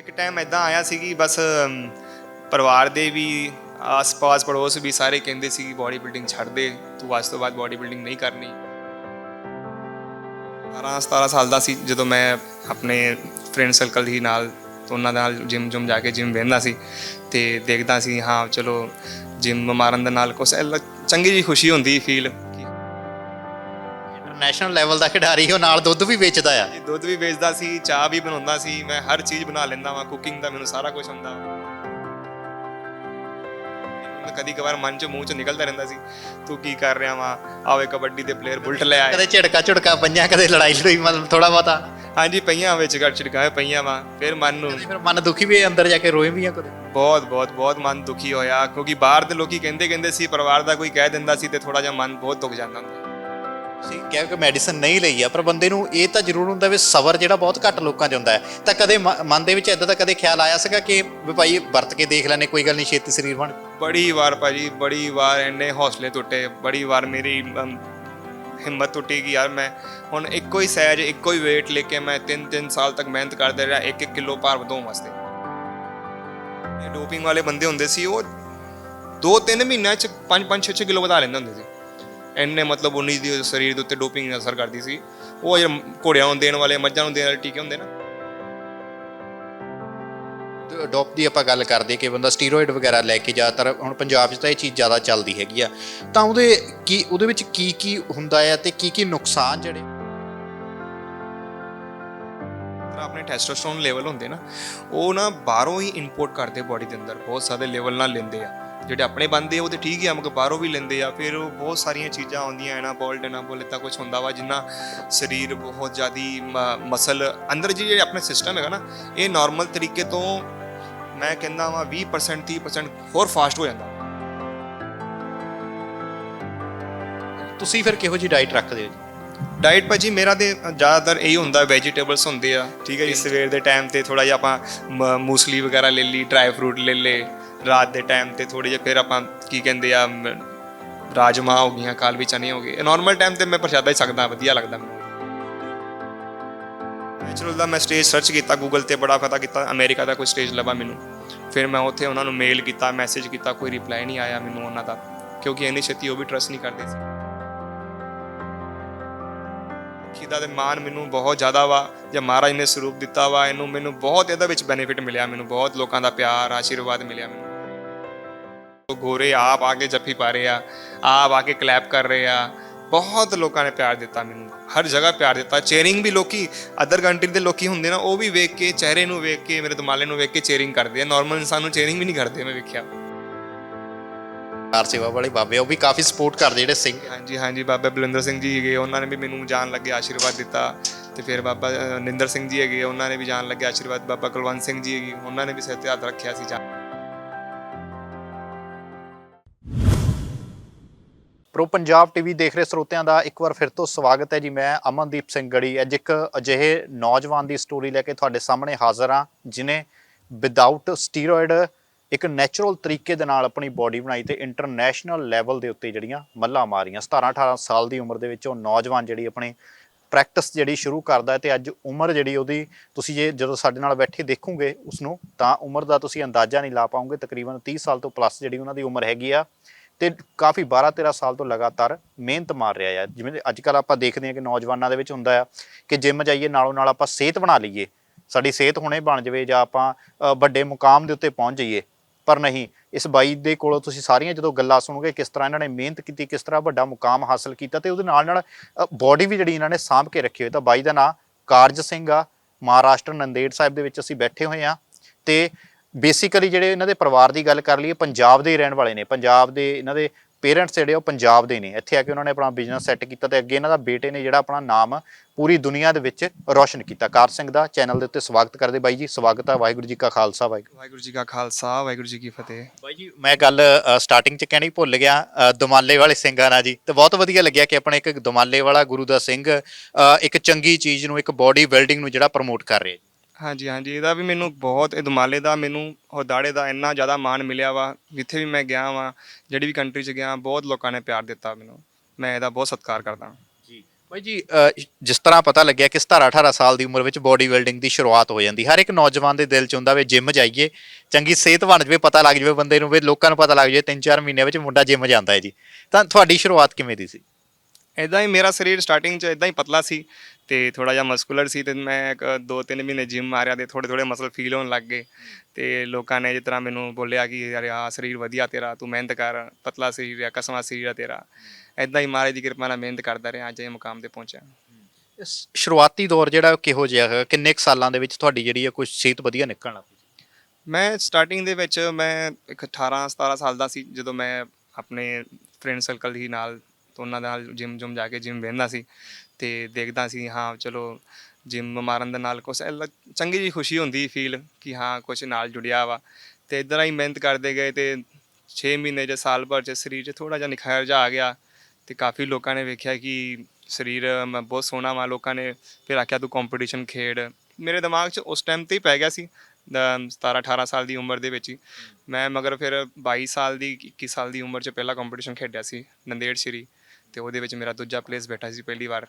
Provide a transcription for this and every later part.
ਇੱਕ ਟਾਈਮ ਐਦਾਂ ਆਇਆ ਸੀ ਕਿ ਬਸ ਪਰਿਵਾਰ ਦੇ ਵੀ, ਆਸ-ਪਾਸ ਪੜੋਸ ਵੀ ਸਾਰੇ ਕਹਿੰਦੇ ਸੀ ਕਿ ਬਾਡੀ ਬਿਲਡਿੰਗ ਛੱਡ ਦੇ, ਤੂੰ ਅੱਜ ਤੋਂ ਬਾਅਦ ਬਾਡੀ ਬਿਲਡਿੰਗ ਨਹੀਂ ਕਰਨੀ। 18 17 ਸਾਲ ਦਾ ਸੀ, ਜਦੋਂ ਮੈਂ ਆਪਣੇ ਫਰੈਂਡ ਸਰਕਲ ਹੀ ਨਾਲ ਤੇ ਉਹਨਾਂ ਨਾਲ ਜਿਮ ਜੁਮ ਜਾ ਕੇ ਜਿਮ ਵੇਂਦਾ ਸੀ ਤੇ ਦੇਖਦਾ ਸੀ, ਹਾਂ, ਚਲੋ ਜਿਮ ਮਾਰਨ ਦੇ ਨਾਲ ਕੁਛ ਚੰਗੀ ਜੀ ਖੁਸ਼ੀ ਹੁੰਦੀ ਫੀਲ ਇੰਟਰਨੈਸ਼ਨਲ ਲੈਵਲ ਦਾ ਖਿਡਾਰੀ ਉਹ ਨਾਲ ਦੁੱਧ ਵੀ ਵੇਚਦਾ ਆ। ਦੁੱਧ ਵੀ ਵੇਚਦਾ ਸੀ ਚਾਹ ਵੀ ਬਣਾਉਂਦਾ ਸੀ ਮੈਂ ਹਰ ਚੀਜ਼ ਬਣਾ ਲੈਂਦਾ ਵਾਂ ਕੁਕਿੰਗ ਦਾ ਮੈਨੂੰ ਸਾਰਾ ਕੁਝ ਆਉਂਦਾ। ਕਦੀ ਕਵਾਰ ਮਨ ਚ ਮੂੰਹ ਚ ਨਿਕਲਦਾ ਰਹਿੰਦਾ ਸੀ ਤੂੰ ਕੀ ਕਰ ਰਿਹਾ ਵਾ? ਆਵੇ ਕਬੱਡੀ ਦੇ ਪਲੇਅਰ ਬੁਲਟ ਲੈ ਆਏ। ਕਦੇ ਝੜਕਾ ਝੁੜਕਾ ਪੰਜਾਂ ਕਦੇ ਲੜਾਈ ਲੜੋਈ ਮਤਲਬ ਥੋੜਾ ਬਹੁਤਾ। ਹਾਂਜੀ ਪਈਆਂ ਵਿੱਚ ਘੜ ਛਿੜਕਾਏ ਪਈਆਂ ਵਾ ਫਿਰ ਮਨ ਨੂੰ ਫਿਰ ਮਨ ਦੁਖੀ ਵੀ ਅੰਦਰ ਜਾ ਕੇ ਰੋਏ ਵੀ ਆ ਕਦੇ? ਬਹੁਤ ਬਹੁਤ ਬਹੁਤ ਮਨ ਦੁਖੀ ਹੋਇਆ ਕਿਉਂਕਿ ਬਾਹਰ ਦੇ ਲੋਕੀ ਕਹਿੰਦੇ ਕਹਿੰਦੇ ਸੀ ਪਰਿਵਾਰ ਦਾ ਕੋਈ ਕਹਿ ਦਿੰਦਾ ਸੀ ਤੇ ਥੋੜਾ ਜਿਹਾ ਮਨ ਬਹੁਤ ਦੁਖ ਜਾਂਦਾ ਹੁੰਦਾ। ਤੁਸੀਂ ਕਿਹਾ ਕਿ ਮੈਡੀਸਨ ਨਹੀਂ ਲਈ ਆ ਪਰ ਬੰਦੇ ਨੂੰ ਇਹ ਤਾਂ ਜ਼ਰੂਰ ਹੁੰਦਾ ਵੀ ਸਬਰ ਜਿਹੜਾ ਬਹੁਤ ਘੱਟ ਲੋਕਾਂ 'ਚ ਹੁੰਦਾ ਹੈ। ਤਾਂ ਕਦੇ ਮ- ਮਨ ਦੇ ਵਿੱਚ ਇਦਾਂ ਦਾ ਕਦੇ ਖਿਆਲ ਆਇਆ ਸੀਗਾ ਕਿ ਵੀ ਭਾਈ ਵਰਤ ਕੇ ਦੇਖ ਲੈਣੇ ਕੋਈ ਗੱਲ ਨਹੀਂ ਛੇਤੀ ਸਰੀਰ ਬਣ ਬੜੀ ਵਾਰ ਭਾਜੀ ਬੜੀ ਵਾਰ ਇੰਨੇ ਹੌਸਲੇ ਟੁੱਟੇ ਬੜੀ ਵਾਰ ਮੇਰੀ ਅਮ, ਹਿੰਮਤ ਟੁੱਟੀ ਕਿ ਯਾਰ ਮੈਂ ਹੁਣ ਇੱਕੋ ਹੀ ਸਹਿਜ ਇੱਕੋ ਹੀ weight ਲੈ ਕੇ ਮੈਂ 3-3 ਸਾਲ ਤੱਕ ਮਿਹਨਤ ਕਰਦਾ ਰਿਹਾ 1-1 ਕਿਲੋ ਭਾਰ ਵਧਾਉਣ ਵਾਸਤੇ। ਇਹ ਡੋਪਿੰਗ ਵਾਲੇ ਬੰਦੇ ਹੁੰਦੇ ਸੀ ਉਹ 2-3 ਮਹੀਨਿਆਂ ਚ 5-5 6-6 ਕਿਲੋ ਵਧਾ ਲੈਂਦੇ ਹੁੰਦੇ ਸੀ। ਇੰਨੇ ਮਤਲਬ ਉਨੀ ਦੀ ਸਰੀਰ ਦੇ ਉੱਤੇ ਡੋਪਿੰਗ ਅਸਰ ਕਰਦੀ ਸੀ। ਉਹ ਜਿਹੜੇ ਘੋੜਿਆਂ ਨੂੰ ਦੇਣ ਵਾਲੇ ਮੱਝਾਂ ਨੂੰ ਦੇਣ ਵਾਲੇ ਟੀਕੇ ਹੁੰਦੇ ਨਾ। ਡੋਪ ਦੀ ਆਪਾਂ ਗੱਲ ਕਰਦੇ ਕਿ ਬੰਦਾ ਸਟੀਰੋਇਡ ਵਗੈਰਾ ਲੈ ਕੇ ਜ਼ਿਆਦਾਤਰ ਹੁਣ ਪੰਜਾਬ 'ਚ ਤਾਂ ਇਹ ਚੀਜ਼ ਜ਼ਿਆਦਾ ਚੱਲਦੀ ਹੈਗੀ ਆ। ਤਾਂ ਉਹਦੇ ਕੀ ਉਹਦੇ ਵਿੱਚ ਕੀ ਕੀ ਹੁੰਦਾ ਹੈ ਤੇ ਕੀ ਕੀ ਨੁਕਸਾਨ ਜਿਹੜੇ? ਆਪਣੇ ਟੈਸਟੋਸਟੇਰੋਨ ਲੈਵਲ ਹੁੰਦੇ ਨਾ ਉਹ ਨਾ ਬਾਹਰੋਂ ਹੀ ਇੰਪੋਰਟ ਕਰਦੇ ਬਾਡੀ ਦੇ ਅੰਦਰ ਬਹੁਤ ਸਾਰੇ ਲੈਵਲ ਨਾਲ ਲੈਂਦੇ ਆ। ਜਿਹੜੇ ਆਪਣੇ ਬੰਦੇ ਉਹ ਤੇ ਠੀਕ ਹੀ ਆ ਮਗਰ ਬਾਹਰੋਂ ਵੀ ਲੈਂਦੇ ਆ। ਫਿਰ ਉਹ ਬਹੁਤ ਸਾਰੀਆਂ ਚੀਜ਼ਾਂ ਆਉਂਦੀਆਂ ਐਨਾਬੋਲਡ ਐਨਾਬੋਲ ਤਾਂ ਕੁਝ ਹੁੰਦਾ ਵਾ ਜਿੰਨਾ ਸਰੀਰ ਬਹੁਤ ਜ਼ਿਆਦੀ ਮਸਲ ਅੰਦਰ ਜੀ ਜਿਹੜੇ ਆਪਣੇ ਸਿਸਟਮ ਹੈਗਾ ਨਾ ਇਹ ਨਾਰਮਲ ਤਰੀਕੇ ਤੋਂ ਮੈਂ ਕਹਿੰਦਾ ਵਾਂ 20% 30% ਹੋਰ ਫਾਸਟ ਹੋ ਜਾਂਦਾ। ਤੁਸੀਂ ਫਿਰ ਕਿਹੋ ਜੀ ਡਾਈਟ ਰੱਖਦੇ ਹੋ ਡਾਈਟ ਭਾਜੀ ਮੇਰਾ ਤੇ ਜ਼ਿਆਦਾਤਰ ਇਹੀ ਹੁੰਦਾ ਵੈਜੀਟੇਬਲਸ ਹੁੰਦੇ ਆ ਠੀਕ ਹੈ ਜੀ ਸਵੇਰ ਦੇ ਟਾਈਮ ਤੇ ਥੋੜਾ ਜਿਹਾ ਆਪਾਂ ਮੂਸਲੀ ਵਗੈਰਾ ਲੈ ਲਈ ਡਰਾਈ ਫਰੂਟ ਲੈ ਲੇ ਰਾਤ ਦੇ ਟਾਈਮ ਤੇ ਥੋੜੇ ਜਿਹਾ ਫਿਰ ਆਪਾਂ ਕੀ ਕਹਿੰਦੇ ਆ, ਮ- ਰਾਜਮਾ ਹੋ ਗਈਆਂ ਕਾਲਵੀ ਚਨੇ ਹੋ ਗਏ। ਨਾਰਮਲ ਟਾਈਮ ਤੇ ਮੈਂ ਪ੍ਰਸ਼ਾਦਾ ਹੀ ਸਕਦਾ ਵਧੀਆ ਲੱਗਦਾ ਮੈਨੂੰ। ਨੈਚੁਰਲ ਦਾ ਮੈਂ ਸਟੇਜ ਸਰਚ ਕੀਤਾ ਗੂਗਲ ਤੇ ਬੜਾ ਪਤਾ ਕੀਤਾ ਅਮਰੀਕਾ ਦਾ ਕੋਈ ਸਟੇਜ ਲੱਭਾ ਮੈਨੂੰ। ਫਿਰ ਮੈਂ ਉੱਥੇ ਉਹਨਾਂ ਨੂੰ ਮੇਲ ਕੀਤਾ ਮੈਸੇਜ ਕੀਤਾ, ਕੋਈ ਰਿਪਲਾਈ ਨਹੀਂ ਆਇਆ ਮੈਨੂੰ ਉਹਨਾਂ ਦਾ, ਕਿਉਂਕਿ ਇੰਨੀ ਛੇਤੀ ਉਹ ਵੀ ਟਰਸਟ ਨਹੀਂ ਕਰਦੇ ਸੀ। ਖਿਦਾ ਦੇ ਮਾਨ ਮੈਨੂੰ ਬਹੁਤ ਜ਼ਿਆਦਾ ਵਾ, ਜਾਂ ਮਹਾਰਾਜ ਨੇ ਸਰੂਪ ਦਿੱਤਾ ਵਾ, ਇਹਨੂੰ ਮੈਨੂੰ ਬਹੁਤ ਇਹਦੇ ਵਿੱਚ ਬੈਨੀਫਿਟ ਮਿਲਿਆ ਮੈਨੂੰ, ਬਹੁਤ ਲੋਕਾਂ ਦਾ ਪਿਆਰ, ਆਸ਼ੀਰਵਾਦ ਮਿਲਿਆ ਮੈਨੂੰ। ਗੋਰੇ ਆਪ ਆ ਕੇ ਜੱਫੀ ਪਾ ਰਹੇ ਆ ਆਪ ਆ ਕੇ ਕਲੈਪ ਕਰ ਰਹੇ ਆ। ਬਹੁਤ ਲੋਕਾਂ ਨੇ ਪਿਆਰ ਦਿੱਤਾ ਮੈਨੂੰ। ਹਰ ਜਗ੍ਹਾ ਪਿਆਰ ਦਿੱਤਾ। ਚੇਅਰਿੰਗ ਵੀ ਲੋਕੀ ਅਦਰ ਕੰਟਰੀ ਦੇ ਲੋਕੀ ਹੁੰਦੇ ਨਾ ਉਹ ਵੀ ਵੇਖ ਕੇ ਚਿਹਰੇ ਨੂੰ ਵੇਖ ਕੇ ਮੇਰੇ ਦੁਮਾਲੇ ਨੂੰ ਵੇਖ ਕੇ ਚੇਅਰਿੰਗ ਕਰਦੇ ਆ। ਨਾਰਮਲ ਇਨਸਾਨ ਨੂੰ ਚੇਅਰਿੰਗ ਵੀ ਨਹੀਂ ਕਰਦੇ ਮੈਂ ਵੇਖਿਆ। ਕਾਰ ਸੇਵਾ ਵਾਲੇ ਬਾਬੇ ਉਹ ਵੀ ਕਾਫੀ ਸਪੋਰਟ ਕਰਦੇ ਜਿਹੜੇ ਸਿੰਘ। ਹਾਂਜੀ ਹਾਂਜੀ ਬਾਬਾ ਬਲਿੰਦਰ ਸਿੰਘ ਜੀ ਹੈਗੇ ਉਹਨਾਂ ਨੇ ਵੀ ਮੈਨੂੰ ਜਾਣ ਲੱਗੇ ਆਸ਼ੀਰਵਾਦ ਦਿੱਤਾ। ਤੇ ਫਿਰ ਬਾਬਾ ਨਿੰਦਰ ਸਿੰਘ ਜੀ ਹੈਗੇ ਉਹਨਾਂ ਨੇ ਵੀ ਜਾਣ ਲੱਗੇ ਆਸ਼ੀਰਵਾਦ। ਬਾਬਾ ਕੁਲਵੰਤ ਸਿੰਘ ਜੀ ਹੈਗੇ ਉਹਨਾਂ ਨੇ ਵੀ ਸਿਰ ਤੇ ਹੱਥ ਰੱਖਿਆ ਸੀ ਜਾਣ। ਪ੍ਰੋ ਪੰਜਾਬ ਟੀਵੀ ਦੇਖ ਰਹੇ ਸਰੋਤਿਆਂ ਦਾ ਇੱਕ ਵਾਰ ਫਿਰ ਤੋਂ ਸਵਾਗਤ ਹੈ ਜੀ। ਮੈਂ ਅਮਨਦੀਪ ਸਿੰਘ ਗੜੀ, ਅੱਜ ਇੱਕ ਅਜਿਹੇ ਨੌਜਵਾਨ ਦੀ ਸਟੋਰੀ ਲੈ ਕੇ ਤੁਹਾਡੇ ਸਾਹਮਣੇ ਹਾਜ਼ਰ ਹਾਂ, ਜਿਨੇ ਵਿਦਆਊਟ ਸਟੀਰੋਇਡ ਇੱਕ ਨੈਚੁਰਲ ਤਰੀਕੇ ਦੇ ਨਾਲ ਆਪਣੀ ਬਾਡੀ ਬਣਾਈ ਤੇ ਇੰਟਰਨੈਸ਼ਨਲ ਲੈਵਲ ਦੇ ਉੱਤੇ ਜਿਹੜੀਆਂ ਮੱਲਾਂ ਮਾਰੀਆਂ। 17 18 ਸਾਲ ਦੀ ਉਮਰ ਦੇ ਵਿੱਚ ਉਹ ਨੌਜਵਾਨ ਜਿਹੜੀ ਆਪਣੇ ਪ੍ਰੈਕਟਿਸ ਜਿਹੜੀ ਸ਼ੁਰੂ ਕਰਦਾ ਹੈ ਤੇ ਅੱਜ ਉਮਰ ਜਿਹੜੀ ਉਹਦੀ, ਤੁਸੀਂ ਜੇ ਜਦੋਂ ਸਾਡੇ ਨਾਲ ਬੈਠੇ ਦੇਖੋਗੇ ਉਸ ਨੂੰ ਤਾਂ ਉਮਰ ਦਾ ਤੁਸੀਂ ਅੰਦਾਜ਼ਾ ਨਹੀਂ ਲਾ ਪਾਓਗੇ। ਤਕਰੀਬਨ 30 ਸਾਲ ਤੋਂ ਪਲੱਸ ਜਿਹੜੀ ਉਹਨਾਂ ਦੀ ਉਮਰ ਹੈਗੀ ਆ। ਤੇ ਕਾਫੀ 12 13 ਸਾਲ ਤੋਂ ਲਗਾਤਾਰ ਮਿਹਨਤ ਮਾਰ ਰਿਹਾ ਆ। ਜਿਵੇਂ ਅੱਜ ਕੱਲ ਆਪਾਂ ਦੇਖਦੇ ਹਾਂ ਕਿ ਨੌਜਵਾਨਾਂ ਦੇ ਵਿੱਚ ਹੁੰਦਾ ਆ ਕਿ ਜਿਮ ਜਾਈਏ, ਨਾਲੋਂ ਨਾਲ ਆਪਾਂ ਸਿਹਤ ਬਣਾ ਲਈਏ। ਸਾਡੀ ਸਿਹਤ ਹੁਣੇ ਬਣ ਜਾਵੇ ਜਾਂ ਆਪਾਂ ਵੱਡੇ ਮੁਕਾਮ ਦੇ ਉੱਤੇ ਪਹੁੰਚ ਜਾਈਏ। ਪਰ ਨਹੀਂ, ਇਸ ਬਾਈ ਦੇ ਕੋਲੋਂ ਤੁਸੀਂ ਸਾਰੀਆਂ ਜਦੋਂ ਗੱਲਾਂ ਸੁਣੋਗੇ ਕਿਸ ਤਰ੍ਹਾਂ ਇਹਨਾਂ ਨੇ ਮਿਹਨਤ ਕੀਤੀ, ਕਿਸ ਤਰ੍ਹਾਂ ਵੱਡਾ ਮੁਕਾਮ ਹਾਸਲ ਕੀਤਾ ਤੇ ਉਹਦੇ ਨਾਲ ਨਾਲ ਬਾਡੀ ਵੀ ਜਿਹੜੀ ਇਹਨਾਂ ਨੇ ਸਾਂਭ ਕੇ ਰੱਖੀ ਹੋਈ ਤਾਂ ਬਾਈ ਦਾ ਨਾਂ ਕਾਰਜ ਸਿੰਘ ਆ। ਮਹਾਰਾਸ਼ਟਰ ਨੰਦੇੜ ਸਾਹਿਬ ਦੇ ਵਿੱਚ ਅਸੀਂ ਬੈਠੇ ਹੋਏ ਆ ਤੇ ਬੇਸਿਕਲੀ ਜਿਹੜੇ ਇਹਨਾਂ ਦੇ ਪਰਿਵਾਰ ਦੀ ਗੱਲ ਕਰ ਲਈਏ ਪੰਜਾਬ ਦੇ ਹੀ ਰਹਿਣ ਵਾਲੇ ਨੇ। ਪੰਜਾਬ ਦੇ ਇਹਨਾਂ ਦੇ ਪੇਰੈਂਟਸ ਜਿਹੜੇ ਉਹ ਪੰਜਾਬ ਦੇ ਨੇ। ਇੱਥੇ ਆ ਕੇ ਉਹਨਾਂ ਨੇ ਆਪਣਾ ਬਿਜ਼ਨਸ ਸੈੱਟ ਕੀਤਾ ਤੇ ਅੱਗੇ ਇਹਨਾਂ ਦਾ ਬੇਟੇ ਨੇ ਜਿਹੜਾ ਆਪਣਾ ਨਾਮ ਪੂਰੀ ਦੁਨੀਆ ਦੇ ਵਿੱਚ ਰੌਸ਼ਨ ਕੀਤਾ। ਕਾਰ ਸਿੰਘ ਦਾ ਚੈਨਲ ਦੇ ਉੱਤੇ ਸਵਾਗਤ ਕਰਦੇ ਬਾਈ ਜੀ। ਸਵਾਗਤ ਹੈ ਵਾਹਿਗੁਰੂ ਜੀ ਕਾ ਖਾਲਸਾ ਵਾਹਿਗੁਰੂ। ਵਾਹਿਗੁਰੂ ਜੀ ਕਾ ਖਾਲਸਾ ਵਾਹਿਗੁਰੂ ਜੀ ਕੀ ਫਤਿਹ। ਬਾਈ ਜੀ ਮੈਂ ਗੱਲ ਸਟਾਰਟਿੰਗ ਚ ਕਹਿਣੀ ਭੁੱਲ ਗਿਆ। ਦੁਮਾਲੇ ਵਾਲੇ ਸਿੰਘਾਂ ਨਾਲ ਜੀ। ਤੇ ਬਹੁਤ ਵਧੀਆ ਲੱਗਿਆ ਕਿ ਆਪਣਾ ਇੱਕ ਦੁਮਾਲੇ ਵਾਲਾ ਗੁਰੂ ਦਾ ਸਿੰਘ ਇੱਕ ਚੰਗੀ ਚੀਜ਼ ਨੂੰ ਇੱਕ ਬਾਡੀ ਬਿਲਡਿੰਗ ਨੂੰ ਜਿਹੜਾ ਪ੍ਰਮੋਟ ਕਰ ਰਿਹਾ ਜੀ। ਹਾਂਜੀ ਹਾਂਜੀ। ਇਹਦਾ ਵੀ ਮੈਨੂੰ ਬਹੁਤ ਇਹ ਦੁਮਾਲੇ ਦਾ ਮੈਨੂੰ ਉਹ ਦਾੜੇ ਦਾ ਇੰਨਾ ਜ਼ਿਆਦਾ ਮਾਣ ਮਿਲਿਆ ਵਾ ਜਿੱਥੇ ਵੀ ਮੈਂ ਗਿਆ ਵਾਂ ਜਿਹੜੀ ਵੀ ਕੰਟਰੀ 'ਚ ਗਿਆ ਬਹੁਤ ਲੋਕਾਂ ਨੇ ਪਿਆਰ ਦਿੱਤਾ ਮੈਨੂੰ। ਮੈਂ ਇਹਦਾ ਬਹੁਤ ਸਤਿਕਾਰ ਕਰਦਾ ਜੀ। ਬਾਈ ਜੀ ਅ, ਜਿਸ ਤਰ੍ਹਾਂ ਪਤਾ ਲੱਗਿਆ ਕਿ 17 18 ਸਾਲ ਦੀ ਉਮਰ ਵਿੱਚ ਬੋਡੀ ਬਿਲਡਿੰਗ ਦੀ ਸ਼ੁਰੂਆਤ ਹੋ ਜਾਂਦੀ ਹਰ ਇੱਕ ਨੌਜਵਾਨ ਦੇ ਦਿਲ 'ਚ ਹੁੰਦਾ ਵੀ ਜਿਮ ਜਾਈਏ ਚੰਗੀ ਸਿਹਤ ਬਣ ਜਵੇ ਪਤਾ ਲੱਗ ਜਵੇ ਬੰਦੇ ਨੂੰ ਵੀ ਲੋਕਾਂ ਨੂੰ ਪਤਾ ਲੱਗ ਜਵੇ 3-4 ਮਹੀਨਿਆਂ ਵਿੱਚ ਮੁੰਡਾ ਜਿਮ ਜਾਂਦਾ ਹੈ ਜੀ। ਤਾਂ ਤੁਹਾਡੀ ਸ਼ੁਰੂਆਤ ਕਿਵੇਂ ਦੀ ਸੀ? ਇਦਾਂ ਹੀ ਮੇਰਾ ਸਰੀਰ ਸਟਾਰਟਿੰਗ 'ਚ ਇਦਾਂ ਹੀ ਪਤਲਾ ਸੀ ਤੇ ਥੋੜਾ ਜਿਹਾ ਮਸਕੂਲਰ ਸੀ ਤੇ ਮੈਂ ਇੱਕ ਦੋ ਤਿੰਨ ਮਹੀਨੇ ਜਿਮ ਮਾਰਿਆ ਤੇ ਥੋੜੇ ਥੋੜੇ ਮਸਲ ਫੀਲ ਹੋਣ ਲੱਗ ਗਏ। ਤੇ ਲੋਕਾਂ ਨੇ ਜਿਸ ਤਰ੍ਹਾਂ ਮੈਨੂੰ ਬੋਲਿਆ ਕਿ ਯਾਰ ਆ ਸਰੀਰ ਵਧੀਆ ਤੇਰਾ ਤੂੰ ਮਿਹਨਤ ਕਰ ਪਤਲਾ ਸਰੀਰ ਆ ਕਸਮਾ ਸਰੀਰ ਆ ਤੇਰਾ। ਇਦਾਂ ਹੀ ਮਹਾਰਾਜ ਦੀ ਕਿਰਪਾ ਨਾਲ ਮਿਹਨਤ ਕਰਦਾ ਰਿਹਾ ਅੱਜ ਇਹ ਮੁਕਾਮ ਤੇ ਪਹੁੰਚਿਆ। ਇਸ ਸ਼ੁਰੂਆਤੀ ਦੌਰ ਜਿਹੜਾ ਉਹ ਕਿਹੋ ਜਿਹਾ ਹੈ ਕਿੰਨੇ ਕੁ ਸਾਲਾਂ ਦੇ ਵਿੱਚ ਤੁਹਾਡੀ ਜਿਹੜੀ ਹੈ ਕੁਝ ਸਿਹਤ ਵਧੀਆ ਨਿਕਲਣ ਲੱਗ ਮੈਂ ਸਟਾਰਟਿੰਗ ਦੇ ਵਿੱਚ ਮੈਂ ਇੱਕ 18 17 ਸਾਲ ਦਾ ਸੀ ਜਦੋਂ ਮੈਂ ਆਪਣੇ ਫਰੈਂਡ ਸਰਕਲ ਹੀ ਨਾਲ ਤੋਂ ਉਹਨਾਂ ਨਾਲ ਜਿਮ ਜੁਮ ਜਾ ਕੇ ਜਿਮ ਵੇਖਦਾ ਸੀ। ਤੇ ਦੇਖਦਾ ਸੀ, ਹਾਂ, ਚਲੋ, ਜਿੰਮ ਮਾਰਨ ਦੇ ਨਾਲ ਕੁਛ ਚੰਗੀ ਜੀ ਖੁਸ਼ੀ ਹੁੰਦੀ ਫੀਲ ਕਿ ਹਾਂ, ਕੁਛ ਨਾਲ ਜੁੜਿਆ ਵਾ। ਤੇ ਇਦਾਂ ਹੀ ਮਿਹਨਤ ਕਰਦੇ ਗਏ ਤੇ 6 ਮਹੀਨੇ ਜਾਂ ਸਾਲ ਭਰ ਚ ਸਰੀਰ 'ਚ ਥੋੜਾ ਜਿਹਾ ਨਿਖਾਰ ਜਾ ਆ ਗਿਆ। ਤੇ ਕਾਫੀ ਲੋਕਾਂ ਨੇ ਵੇਖਿਆ ਕਿ ਸਰੀਰ, ਮੈਂ ਬਹੁਤ ਸੋਹਣਾ ਵਾ, ਲੋਕਾਂ ਨੇ ਫਿਰ ਆਖਿਆ, ਤੂੰ ਕੰਪੀਟੀਸ਼ਨ ਖੇਡ। ਮੇਰੇ ਦਿਮਾਗ 'ਚ ਉਸ ਟਾਈਮ ਤੇ ਹੀ ਪੈ ਗਿਆ ਸੀ 17 18 ਸਾਲ ਦੀ ਉਮਰ ਦੇ ਵਿੱਚ ਹੀ। ਮੈਂ ਮਗਰ ਫਿਰ 22 ਸਾਲ ਦੀ 21 ਸਾਲ ਦੀ ਉਮਰ 'ਚ ਪਹਿਲਾ ਕੰਪੀਟੀਸ਼ਨ ਖੇਡਿਆ ਸੀ, ਨੰਦੇੜ ਸ਼੍ਰੀ। ਤੇ ਉਹਦੇ ਵਿੱਚ ਮੇਰਾ ਦੂਜਾ ਪਲੇਸ ਬੈਠਾ ਸੀ ਪਹਿਲੀ ਵਾਰ।